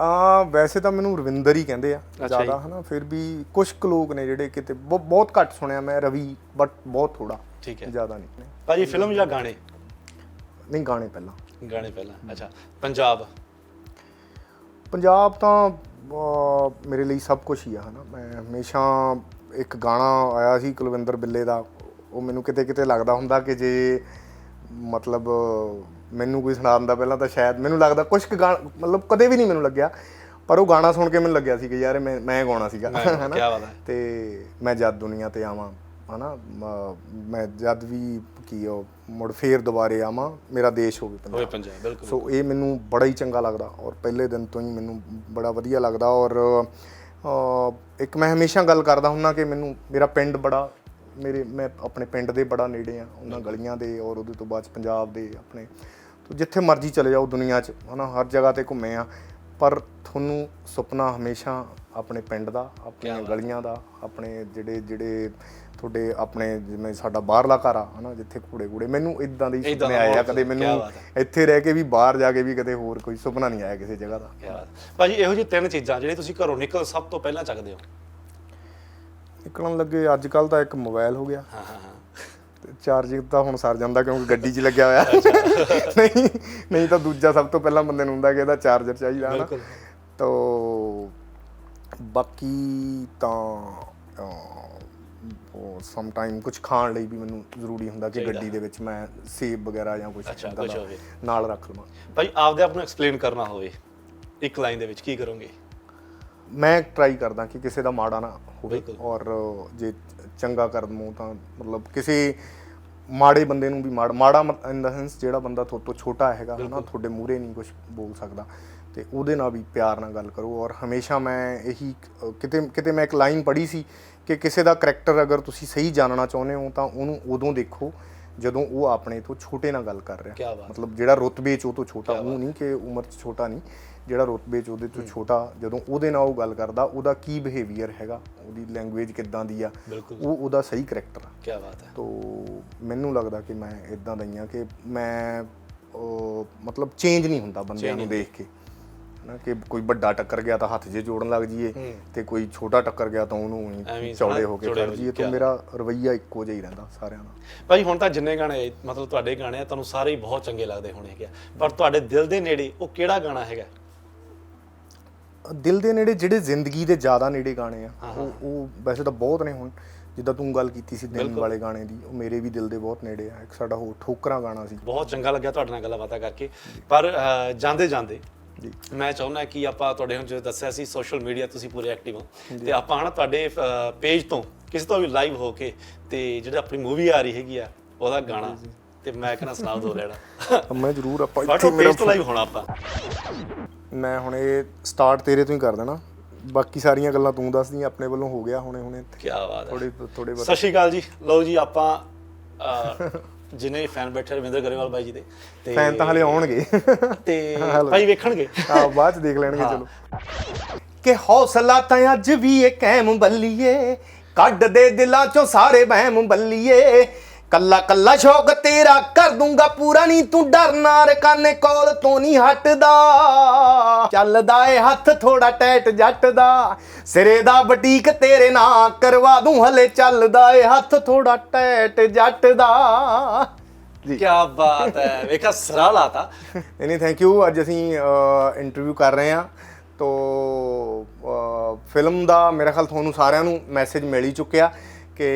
ਆ ਵੈਸੇ ਤਾਂ ਮੈਨੂੰ ਰਵਿੰਦਰ ਹੀ ਕਹਿੰਦੇ ਆ ਜ਼ਿਆਦਾ ਹਨਾ ਫਿਰ ਵੀ ਕੁਝ ਕੁ ਲੋਕ ਨੇ ਜਿਹੜੇ ਕਿਤੇ ਬਹੁ- ਬਹੁਤ ਘੱਟ ਸੁਣਿਆ ਮੈਂ ਰਵੀ ਬਟ ਬਹੁਤ ਥੋੜਾ ਠੀਕ ਹੈ। ਜ਼ਿਆਦਾ ਨਹੀਂ ਭਾਜੀ ਫਿਲਮ ਜਾਂ ਗਾਣੇ? ਨਹੀਂ ਗਾਣੇ ਪਹਿਲਾਂ। ਗਾਣੇ ਪਹਿਲਾਂ ਅੱਛਾ। ਪੰਜਾਬ? ਪੰਜਾਬ ਤਾਂ ਮੇਰੇ ਲਈ ਸਭ ਕੁਝ ਹੀ ਆ ਹਨਾ। ਮੈਂ ਹਮੇਸ਼ਾ ਇੱਕ ਗਾਣਾ ਆਇਆ ਸੀ ਕੁਲਵਿੰਦਰ ਬਿੱਲੇ ਦਾ ਉਹ ਮੈਨੂੰ ਕਿਤੇ ਕਿਤੇ ਲੱਗਦਾ ਹੁੰਦਾ ਕਿ ਜੇ ਮਤਲਬ ਮੈਨੂੰ ਕੋਈ ਸੁਣਾ ਦਿੰਦਾ ਪਹਿਲਾਂ ਤਾਂ ਸ਼ਾਇਦ ਮੈਨੂੰ ਲੱਗਦਾ ਕੁਝ ਕੁ ਗਾਣਾ ਮਤਲਬ ਕਦੇ ਵੀ ਨਹੀਂ ਮੈਨੂੰ ਲੱਗਿਆ ਪਰ ਉਹ ਗਾਣਾ ਸੁਣ ਕੇ ਮੈਨੂੰ ਲੱਗਿਆ ਸੀ ਕਿ ਯਾਰ ਮੈਂ ਮੈਂ ਗਾਉਣਾ ਸੀਗਾ ਹਨਾ। ਤੇ ਮੈਂ ਜਦ ਦੁਨੀਆ ਤੇ ਆਵਾਂ ਹਨਾ? ਮ- ਜਦ ਵੀ ਕੀ ਉਹ ਮੁੜ ਫੇਰ ਦੁਬਾਰੇ ਆਵਾਂ ਮੇਰਾ ਦੇਸ਼ ਹੋਵੇ ਪੰਜਾਬ। ਹੋਏ ਪੰਜਾਬ ਬਿਲਕੁਲ ਸੋ ਇਹ ਮੈਨੂੰ ਬੜਾ ਹੀ ਚੰਗਾ ਲੱਗਦਾ ਔਰ ਪਹਿਲੇ ਦਿਨ ਤੋਂ ਹੀ ਮੈਨੂੰ ਬੜਾ ਵਧੀਆ ਲੱਗਦਾ ਔਰ ਇੱਕ ਮੈਂ ਹਮੇਸ਼ਾ ਗੱਲ ਕਰਦਾ ਹੁੰਨਾ ਕਿ ਮੈਨੂੰ ਮੇਰਾ ਪਿੰਡ ਬੜਾ ਮੇਰੇ ਮੈਂ ਆਪਣੇ ਪਿੰਡ ਦੇ ਬੜਾ ਨੇੜੇ ਆ ਉਹਨਾਂ ਗਲੀਆਂ ਦੇ ਔਰ ਉਹਦੇ ਤੋਂ ਬਾਅਦ ਪੰਜਾਬ ਦੇ ਆਪਣੇ ਜਿੱਥੇ ਮਰਜ਼ੀ ਚਲੇ ਜਾਓ ਦੁਨੀਆ 'ਚ ਹਨਾ ਹਰ ਜਗ੍ਹਾ ਤੇ ਘੁੰਮੇ ਆ। ਪਰ ਤੁਹਾਨੂੰ ਸੁਪਨਾ ਹਮੇਸ਼ਾ ਆਪਣੇ ਪਿੰਡ ਦਾ ਆਪਣੀਆਂ ਗਲੀਆਂ ਦਾ ਆਪਣੇ ਜਿਹੜੇ ਜਿਹੜੇ ਤੁਹਾਡੇ ਆਪਣੇ ਜਿਵੇਂ ਸਾਡਾ ਬਾਹਰਲਾ ਘਰ ਆ ਹਨਾ ਜਿੱਥੇ ਘੂੜੇ ਘੂੜੇ ਮੈਨੂੰ ਇਦਾਂ ਦੇ ਸੁਪਨੇ ਆਏ ਆ ਕਦੇ ਮੈਨੂੰ ਇੱਥੇ ਰਹਿ ਕੇ ਵੀ ਬਾਹਰ ਜਾ ਕੇ ਵੀ ਕਦੇ ਹੋਰ ਕੋਈ ਸੁਪਨਾ ਨਹੀਂ ਆਇਆ ਕਿਸੇ ਜਗ੍ਹਾ ਦਾ। ਭਾਜੀ ਇਹੋ ਜਿਹੀ ਤਿੰਨ ਚੀਜ਼ਾਂ ਜਿਹੜੇ ਤੁਸੀਂ ਘਰੋਂ ਨਿਕਲ ਸਭ ਤੋਂ ਪਹਿਲਾਂ ਚੱਕਦੇ ਹੋ? ਨਿਕਲਣ ਲੱਗੇ ਅੱਜ ਕੱਲ ਤਾਂ ਇੱਕ ਮੋਬਾਈਲ ਹੋ ਗਿਆ। ਹਾਂ ਹਾਂ। ਚਾਰਜਿੰਗ ਤਾਂ ਹੁਣ ਸਰ ਜਾਂਦਾ ਕਿਉਂਕਿ ਗੱਡੀ 'ਚ ਹੀ ਲੱਗਿਆ ਹੋਇਆ ਨਹੀਂ ਨਹੀਂ ਤਾਂ ਦੂਜਾ ਸਭ ਤੋਂ ਪਹਿਲਾਂ ਬੰਦੇ ਨੂੰ ਹੁੰਦਾ ਕਿ ਇਹਦਾ ਚਾਰਜਰ ਚਾਹੀਦਾ ਹਨਾ। ਤੋ ਬਾਕੀ ਤਾਂ ਉਹ ਸਮ ਟਾਈਮ ਕੁਝ ਖਾਣ ਲਈ ਵੀ ਮੈਨੂੰ ਜ਼ਰੂਰੀ ਹੁੰਦਾ ਕਿ। ਗੱਡੀ ਦੇ ਵਿੱਚ ਮੈਂ ਸੇਬ ਵਗੈਰਾ ਜਾਂ ਕੁਝ ਦਾ। ਨਾਲ ਰੱਖ ਲਵਾਂ ਭਾਈ ਆਪਦੇ ਆਪ ਨੂੰ ਐਕਸਪਲੇਨ ਕਰਨਾ ਹੋਵੇ ਇੱਕ ਲਾਈਨ ਦੇ ਵਿੱਚ ਕੀ ਕਰੋਗੇ ਮੈਂ ਟਰਾਈ ਕਰਦਾ ਕਿ ਕਿਸੇ ਦਾ ਮਾੜਾ ਨਾ ਹੋਵੇ। ਔਰ ਜੇ ਚੰਗਾ ਕਰ ਦਮੂ ਤਾਂ ਮਤਲਬ ਕਿਸੇ ਮਾੜੇ ਬੰਦੇ ਨੂੰ ਵੀ ਮਾੜਾ ਮਾੜਾ ਇਨ ਦਾ ਸੈਂਸ ਜਿਹੜਾ ਬੰਦਾ ਤੁਹਾਡੇ ਤੋਂ ਛੋਟਾ ਹੈਗਾ ਹਨਾ ਤੁਹਾਡੇ ਮੂਹਰੇ ਨਹੀਂ ਕੁਝ ਬੋਲ ਸਕਦਾ। ਤੇ ਉਹਦੇ ਨਾਲ ਵੀ ਪਿਆਰ ਨਾਲ ਗੱਲ ਕਰੋ ਔਰ ਹਮੇਸ਼ਾ ਮੈਂ ਇਹੀ ਕਿਤੇ ਕਿਤੇ ਮੈਂ ਇੱਕ ਲਾਈਨ ਪੜ੍ਹੀ ਸੀ ਕਿ ਕਿਸੇ ਦਾ ਕਰੈਕਟਰ ਅਗਰ ਤੁਸੀਂ ਸਹੀ ਜਾਣਨਾ ਚਾਹੁੰਦੇ ਹੋ ਤਾਂ ਉਹਨੂੰ ਉਦੋਂ ਦੇਖੋ ਜਦੋਂ ਉਹ ਆਪਣੇ ਤੋਂ ਛੋਟੇ ਨਾਲ ਗੱਲ ਕਰ ਰਿਹਾ। ਮਤਲਬ ਜਿਹੜਾ ਰੁਤਬੇ 'ਚ ਉਹ ਤੋਂ ਛੋਟਾ ਉਹ ਨਹੀਂ ਕਿ ਉਮਰ 'ਚ ਛੋਟਾ ਨਹੀਂ ਜਿਹੜਾ ਰੁਤਬੇ 'ਚ ਉਹਦੇ ਤੋਂ ਛੋਟਾ ਜਦੋਂ ਉਹਦੇ ਨਾਲ ਉਹ ਗੱਲ ਕਰਦਾ ਉਹਦਾ ਕੀ ਬਿਹੇਵੀਅਰ ਹੈਗਾ ਉਹਦੀ ਲੈਂਗੁਏਜ ਕਿੱਦਾਂ ਦੀ ਆ ਉਹ ਉਹਦਾ ਸਹੀ ਕਰੈਕਟਰ ਆ। ਕੀ ਬਾਤ ਹੈ। ਤੋ ਮੈਨੂੰ ਲੱਗਦਾ ਕਿ ਮੈਂ ਇਦਾਂ ਦਾ ਹੀ ਆ ਕਿ ਮੈਂ ਮਤਲਬ ਚੇਂਜ ਨਹੀਂ ਹੁੰਦਾ ਬੰਦਿਆਂ ਨੂੰ ਦੇਖ ਕੇ। ਨਾ ਕਿ ਕੋਈ ਵੱਡਾ ਟੱਕਰ ਗਿਆ ਤਾਂ ਹੱਥ ਜੇ ਜੋੜਨ ਲੱਗ ਜੀਏ ਤੇ ਕੋਈ ਛੋਟਾ ਟੱਕਰ ਗਿਆ ਤਾਂ ਉਹਨੂੰ ਹੀ ਐਵੇਂ ਹੀ ਚੌੜੇ ਹਨਾ, ਹੋ ਕੇ ਚੌੜੇ ਖੜ ਹੋ ਜੀਏ ਤਾਂ ਮੇਰਾ ਰਵਈਆ ਇੱਕੋ ਜਿਹਾ ਹੀ ਰਹਿੰਦਾ ਸਾਰਿਆਂ ਦਾ। ਭਾਈ ਹੁਣ ਤਾਂ ਜਿੰਨੇ ਗਾਣੇ ਮਤਲਬ ਤੁਹਾਡੇ ਗਾਣੇ ਆ ਤੁਹਾਨੂੰ ਸਾਰੇ ਹੀ ਬਹੁਤ ਚੰਗੇ ਲੱਗਦੇ ਹੋਣੇ ਹੈਗੇ ਆ। ਪਰ ਤੁਹਾਡੇ ਦਿਲ ਦੇ ਨੇੜੇ ਉਹ ਕਿਹੜਾ ਗਾਣਾ ਹੈਗਾ? ਦਿਲ ਦੇ ਨੇੜੇ ਜਿਹੜੇ ਜ਼ਿੰਦਗੀ ਦੇ ਜ਼ਿਆਦਾ ਨੇੜੇ ਗਾਣੇ ਆ ਉਹ ਉਹ ਵੈਸੇ ਤਾਂ ਬਹੁਤ ਨੇ ਹੁਣ। ਜਿੱਦਾਂ ਤੂੰ ਗੱਲ ਕੀਤੀ ਸੀ ਦਿਨ ਵਾਲੇ ਗਾਣੇ ਦੀ ਉਹ ਮੇਰੇ ਵੀ ਦਿਲ ਦੇ ਬਹੁਤ ਨੇੜੇ ਆ। ਇੱਕ ਸਾਡਾ ਹੋਰ ਠੋਕਰਾਂ ਗਾਣਾ ਸੀ। ਬਹੁਤ ਚੰਗਾ ਲੱਗਿਆ ਤੁਹਾਡੇ ਨਾਲ ਗੱਲਾਂ ਬਾਤਾਂ ਕਰਕੇ। ਪਰ ਅਹ, ਜਾਂਦੇ ਜਾਂਦੇ ਜੀ। ਮੈਂ ਚਾਹੁੰਦਾ ਕਿ ਆਪਾਂ ਤੁਹਾਡੇ ਹੁਣ ਜੋ ਦੱਸਿਆ ਸੀ ਸੋਸ਼ਲ ਮੀਡੀਆ ਤੁਸੀਂ ਪੂਰੇ ਐਕਟਿਵ ਹੋ। ਤੇ ਆਪਾਂ ਹਨਾ ਤੁਹਾਡੇ ਪੇਜ ਤੋਂ ਕਿਸੇ ਤੋਂ ਵੀ ਲਾਈਵ ਹੋ ਕੇ ਤੇ ਜਿਹੜਾ ਆਪਣੀ ਮੂਵੀ ਆ ਰਹੀ ਹੈਗੀ ਆ ਉਹਦਾ ਗਾਣਾ। ਤੇ ਮੈਂ ਕਹਿੰਦਾ ਸੁਣਾ ਦੋ ਲੈਣਾ ਮੈਂ ਜ਼ਰੂਰ ਆਪਾਂ ਇੱਥੇ ਮੇਰਾ ਪੇਜ ਤੋਂ ਲਾਈਵ ਹੋਣਾ ਆਪਾਂ। ਮੈਂ ਹੁਣ ਇਹ ਸਟਾਰਟ ਤੇਰੇ ਤੋਂ ਹੀ ਕਰ ਦੇਣਾ। ਬਾਕੀ ਸਾਰੀਆਂ ਗੱਲਾਂ ਤੂੰ ਦੱਸਦੀ ਆਪਣੇ ਵੱਲੋਂ ਹੋ ਗਿਆ ਹੁਣੇ ਹੁਣੇ ਕੀ ਬਾਤ ਹੈ। ਥੋੜੇ ਥੋੜੇ ਸਤਿ ਸ਼੍ਰੀ ਅਕਾਲ ਜੀ। ਲਓ ਜੀ ਆਪਾਂ ਜਿੰਨੇ ਫੈਨ ਬੈਠੇ ਰਵਿੰਦਰ ਗਰੇਵਾਲ ਬਾਈ ਜੀ ਦੇ ਤੇ ਫੈਨ ਤਾਂ ਹਲੇ ਆਉਣਗੇ। ਤੇ ਭਾਈ ਵੇਖਣਗੇ। ਆ ਬਾਅਦ ਚ ਦੇਖ ਲੈਣਗੇ ਚਲੋ। ਕਿ ਹੌਸਲਾ ਤਾਂ ਅੱਜ ਵੀ ਇਹ ਕਾਇਮ ਬੱਲੀਏ ਕੱਢ ਦੇ ਦਿਲਾਂ ਚੋਂ ਸਾਰੇ ਵਹਿਮ ਬੱਲੀਏ। ਕੱਲਾ ਕੱਲਾ ਸ਼ੌਕ ਤੇਰਾ ਕਰ ਦੂੰਗਾ ਪੂਰਾ ਨਹੀਂ ਤੂੰ ਡਰਨਾ ਰਕਾਨੇ ਕੋਲ ਤੋਂ ਨਹੀਂ ਹਟਦਾ। ਚੱਲਦਾ ਏ ਹੱਥ ਥੋੜਾ ਟੈਟ ਜੱਟ ਦਾ ਸਿਰੇ ਦਾ ਬਟੀਕ ਤੇਰੇ ਨਾਂ ਕਰਵਾ ਦੂੰ ਹਲੇ ਚੱਲਦਾ ਏ ਹੱਥ ਥੋੜਾ ਟੈਟ ਜੱਟ ਦਾ ਜੀ। ਕੀ ਬਾਤ ਹੈ ਵੇਖਾ ਸਰਾ ਲਾਤਾ। ਨਹੀਂ ਨਹੀਂ ਥੈਂਕ ਯੂ ਅੱਜ ਅਸੀਂ ਇੰਟਰਵਿਊ ਕਰ ਰਹੇ ਹਾਂ। ਤੋਂ ਫਿਲਮ ਦਾ ਮੇਰੇ ਖਿਆਲ ਤੁਹਾਨੂੰ ਸਾਰਿਆਂ ਨੂੰ ਮੈਸੇਜ ਮਿਲ ਹੀ ਚੁੱਕਿਆ। ਕਿ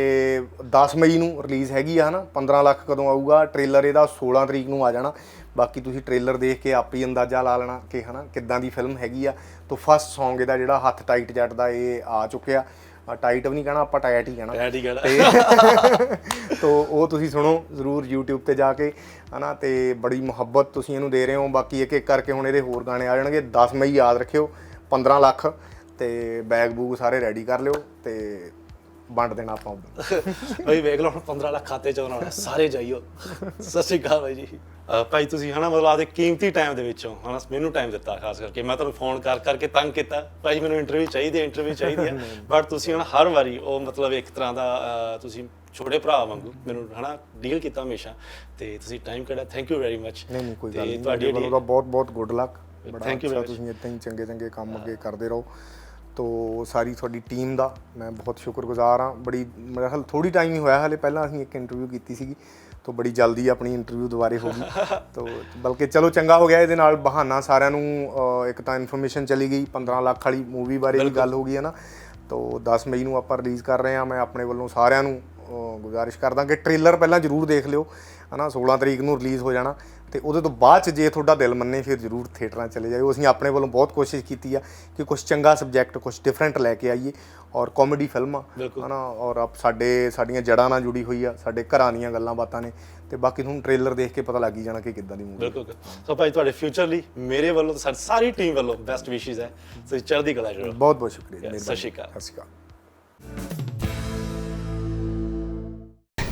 10 ਮਈ ਨੂੰ ਰਿਲੀਜ਼ ਹੈਗੀ ਆ ਹਨਾ 15 ਲੱਖ ਕਦੋਂ ਆਊਗਾ ਟ੍ਰੇਲਰ ਇਹਦਾ 16 ਤਰੀਕ ਨੂੰ ਆ ਜਾਣਾ। ਬਾਕੀ ਤੁਸੀਂ ਟ੍ਰੇਲਰ ਦੇਖ ਕੇ ਆਪ ਹੀ ਅੰਦਾਜ਼ਾ ਲਾ ਲੈਣਾ ਕਿ ਹਨਾ ਕਿੱਦਾਂ ਦੀ ਫਿਲਮ ਹੈਗੀ ਆ। ਤੋਂ ਫਸਟ Song ਇਹਦਾ ਜਿਹੜਾ ਹੱਥ ਟਾਈਟ ਜੱਟ ਦਾ ਇਹ ਆ ਚੁੱਕਿਆ। ਟਾਈਟ ਵੀ ਨਹੀਂ ਕਹਿਣਾ ਆਪਾਂ ਟਾਈਟ ਹੀ ਕਹਿਣਾ। ਐਡ ਹੀ ਕਹਿਣਾ। ਤੋ ਉਹ ਤੁਸੀਂ ਸੁਣੋ ਜ਼ਰੂਰ YouTube ਤੇ ਜਾ ਕੇ ਹਨਾ ਤੇ ਬੜੀ ਮੁਹੱਬਤ ਤੁਸੀਂ ਇਹਨੂੰ ਦੇ ਰਹੇ ਹੋ। ਬਾਕੀ ਇੱਕ ਇੱਕ ਕਰਕੇ ਹੁਣ ਇਹਦੇ ਹੋਰ ਗਾਣੇ ਆ ਜਾਣਗੇ। 10 ਮਈ ਯਾਦ ਰੱਖਿਓ 15 ਲੱਖ। ਤੇ ਬੈਗ ਬੂਗ ਸਾਰੇ ਰੈਡੀ ਕਰ ਲਿਓ ਤੇ ਵੰਡ ਦੇਣਾ ਆਪਾਂ। ਭਾਈ ਵੇਖ ਲਓ ਹੁਣ 15 ਲੱਖ ਖਾਤੇ ਚ ਆਉਣਾ ਸਾਰੇ ਜਾਈਓ। ਸਤਿ ਸ਼੍ਰੀ ਅਕਾਲ ਭਾਈ ਜੀ। ਅਹ ਭਾਈ ਤੁਸੀਂ ਹਨਾ ਮਤਲਬ ਆਦੇ ਕੀਮਤੀ ਟਾਈਮ ਦੇ ਵਿੱਚੋਂ ਹਨਾ ਮੈਨੂੰ ਟਾਈਮ ਦਿੱਤਾ ਖਾਸ ਕਰਕੇ। ਮੈਂ ਤੁਹਾਨੂੰ ਫੋਨ ਕਰ ਕਰਕੇ ਤੰਗ ਕੀਤਾ। ਭਾਈ ਮੈਨੂੰ ਇੰਟਰਵਿਊ ਚਾਹੀਦੀ ਹੈ ਇੰਟਰਵਿਊ ਚਾਹੀਦੀ ਹੈ ਬਟ ਤੁਸੀਂ ਹਨਾ ਹਰ ਵਾਰੀ ਉਹ ਮਤਲਬ ਇੱਕ ਤਰ੍ਹਾਂ ਦਾ ਅਹ, ਤੁਸੀਂ ਛੋਟੇ ਭਰਾ ਵਾਂਗੂ ਮੈਨੂੰ ਹਨਾ ਡੀਲ ਕੀਤਾ ਹਮੇਸ਼ਾ। ਤੇ ਤੁਸੀਂ ਟਾਈਮ ਕੱਢਿਆ। ਥੈਂਕ ਯੂ ਵੈਰੀ ਮਚ ਨਹੀਂ ਨਹੀਂ ਕੋਈ ਗੱਲ ਨਹੀਂ। ਤੁਹਾਡੀ ਤੁਹਾਡੇ ਵੱਲੋਂ ਤਾਂ ਬਹੁਤ ਬਹੁਤ ਗੁੱਡ ਲੱਕ ਬੜਾ Thank you ਅੱਛਾ very ਤੁਸੀਂ ਇਦਾਂ ਹੀ ਚੰਗੇ ਚੰਗੇ ਕੰਮ ਅੱਗੇ ਕਰਦੇ ਰਹੋ। ਤੋ ਸਾਰੀ ਤੁਹਾਡੀ ਟੀਮ ਦਾ ਮੈਂ ਬਹੁਤ ਸ਼ੁਕਰਗੁਜ਼ਾਰ ਹਾਂ। ਬੜੀ ਮੇਰਾ ਖਿਆਲ ਥੋੜੀ ਟਾਈਮ ਹੀ ਹੋਇਆ, ਹਲੇ ਪਹਿਲਾਂ ਅਸੀਂ ਇੱਕ ਇੰਟਰਵਿਊ ਕੀਤੀ ਸੀਗੀ, ਤੋ ਬੜੀ ਜਲਦੀ ਆਪਣੀ ਇੰਟਰਵਿਊ ਦੁਬਾਰੇ ਹੋ ਗਈ। ਤੋ ਬਲਕਿ ਚਲੋ ਚੰਗਾ ਹੋ ਗਿਆ ਇਹਦੇ ਨਾਲ ਬਹਾਨਾ ਸਾਰਿਆਂ ਨੂੰ ਇੱਕ ਤਾਂ ਇਨਫੋਰਮੇਸ਼ਨ ਚਲੀ ਗਈ 15 ਲੱਖ ਵਾਲੀ ਮੂਵੀ ਬਾਰੇ ਵੀ ਗੱਲ ਹੋ ਗਈ ਹੈ ਨਾ ਤੋ 10 ਮਈ ਨੂੰ ਆਪਾਂ ਰਿਲੀਜ਼ ਕਰ ਰਹੇ ਹਾਂ, ਮੈਂ ਆਪਣੇ ਵੱਲੋਂ ਸਾਰਿਆਂ ਨੂੰ ਗੁਜ਼ਾਰਿਸ਼ ਕਰਦਾ ਕਿ ਟ੍ਰੇਲਰ ਪਹਿਲਾਂ ਜ਼ਰੂਰ ਦੇਖ ਲਿਓ, ਹਨਾ। 16 ਤਰੀਕ ਨੂੰ ਰਿਲੀਜ਼ ਹੋ ਜਾਣਾ। ਤੇ ਉਹਦੇ ਤੋਂ ਬਾਅਦ ਚ ਜੇ ਤੁਹਾਡਾ ਦਿਲ ਮੰਨੇ ਫਿਰ ਜ਼ਰੂਰ ਥੀਏਟਰਾਂ ਚਲੇ ਜਾਇਓ। ਅਸੀਂ ਆਪਣੇ ਵੱਲੋਂ ਬਹੁਤ ਕੋਸ਼ਿਸ਼ ਕੀਤੀ ਆ ਕਿ ਕੁਝ ਚੰਗਾ ਸਬਜੈਕਟ ਕੁਝ ਡਿਫਰੈਂਟ ਲੈ ਕੇ ਆਈਏ ਔਰ ਕਾਮੇਡੀ ਫਿਲਮਾਂ ਹਨਾ ਔਰ ਆਪ ਸਾਡੇ ਸਾਡੀਆਂ ਜੜ੍ਹਾਂ ਨਾਲ ਜੁੜੀ ਹੋਈ ਆ ਸਾਡੇ ਘਰਾਂ ਦੀਆਂ ਗੱਲਾਂ ਬਾਤਾਂ ਨੇ ਤੇ ਬਾਕੀ ਤੁਹਾਨੂੰ ਟ੍ਰੇਲਰ ਦੇਖ ਕੇ ਪਤਾ ਲੱਗ ਹੀ ਜਾਣਾ ਕਿ ਕਿੱਦਾਂ ਦੀ ਮੂਵੀ ਬਿਲਕੁਲ। ਸੋ ਭਾਈ ਤੁਹਾਡੇ ਫਿਊਚਰ ਲਈ ਮੇਰੇ ਵੱਲੋਂ ਤੇ ਸਾਡੀ ਸਾਰੀ ਟੀਮ ਵੱਲੋਂ ਬੈਸਟ ਵਿਸ਼ੇਸ ਹੈ। ਤੁਸੀਂ ਚੜ੍ਹਦੀ ਕਲਾ ਕਰੋ ਬਹੁਤ ਬਹੁਤ ਸ਼ੁਕਰੀਆ ਸਤਿ ਸ਼੍ਰੀ ਅਕਾਲ। ਸਤਿ ਸ਼੍ਰੀ ਅਕਾਲ।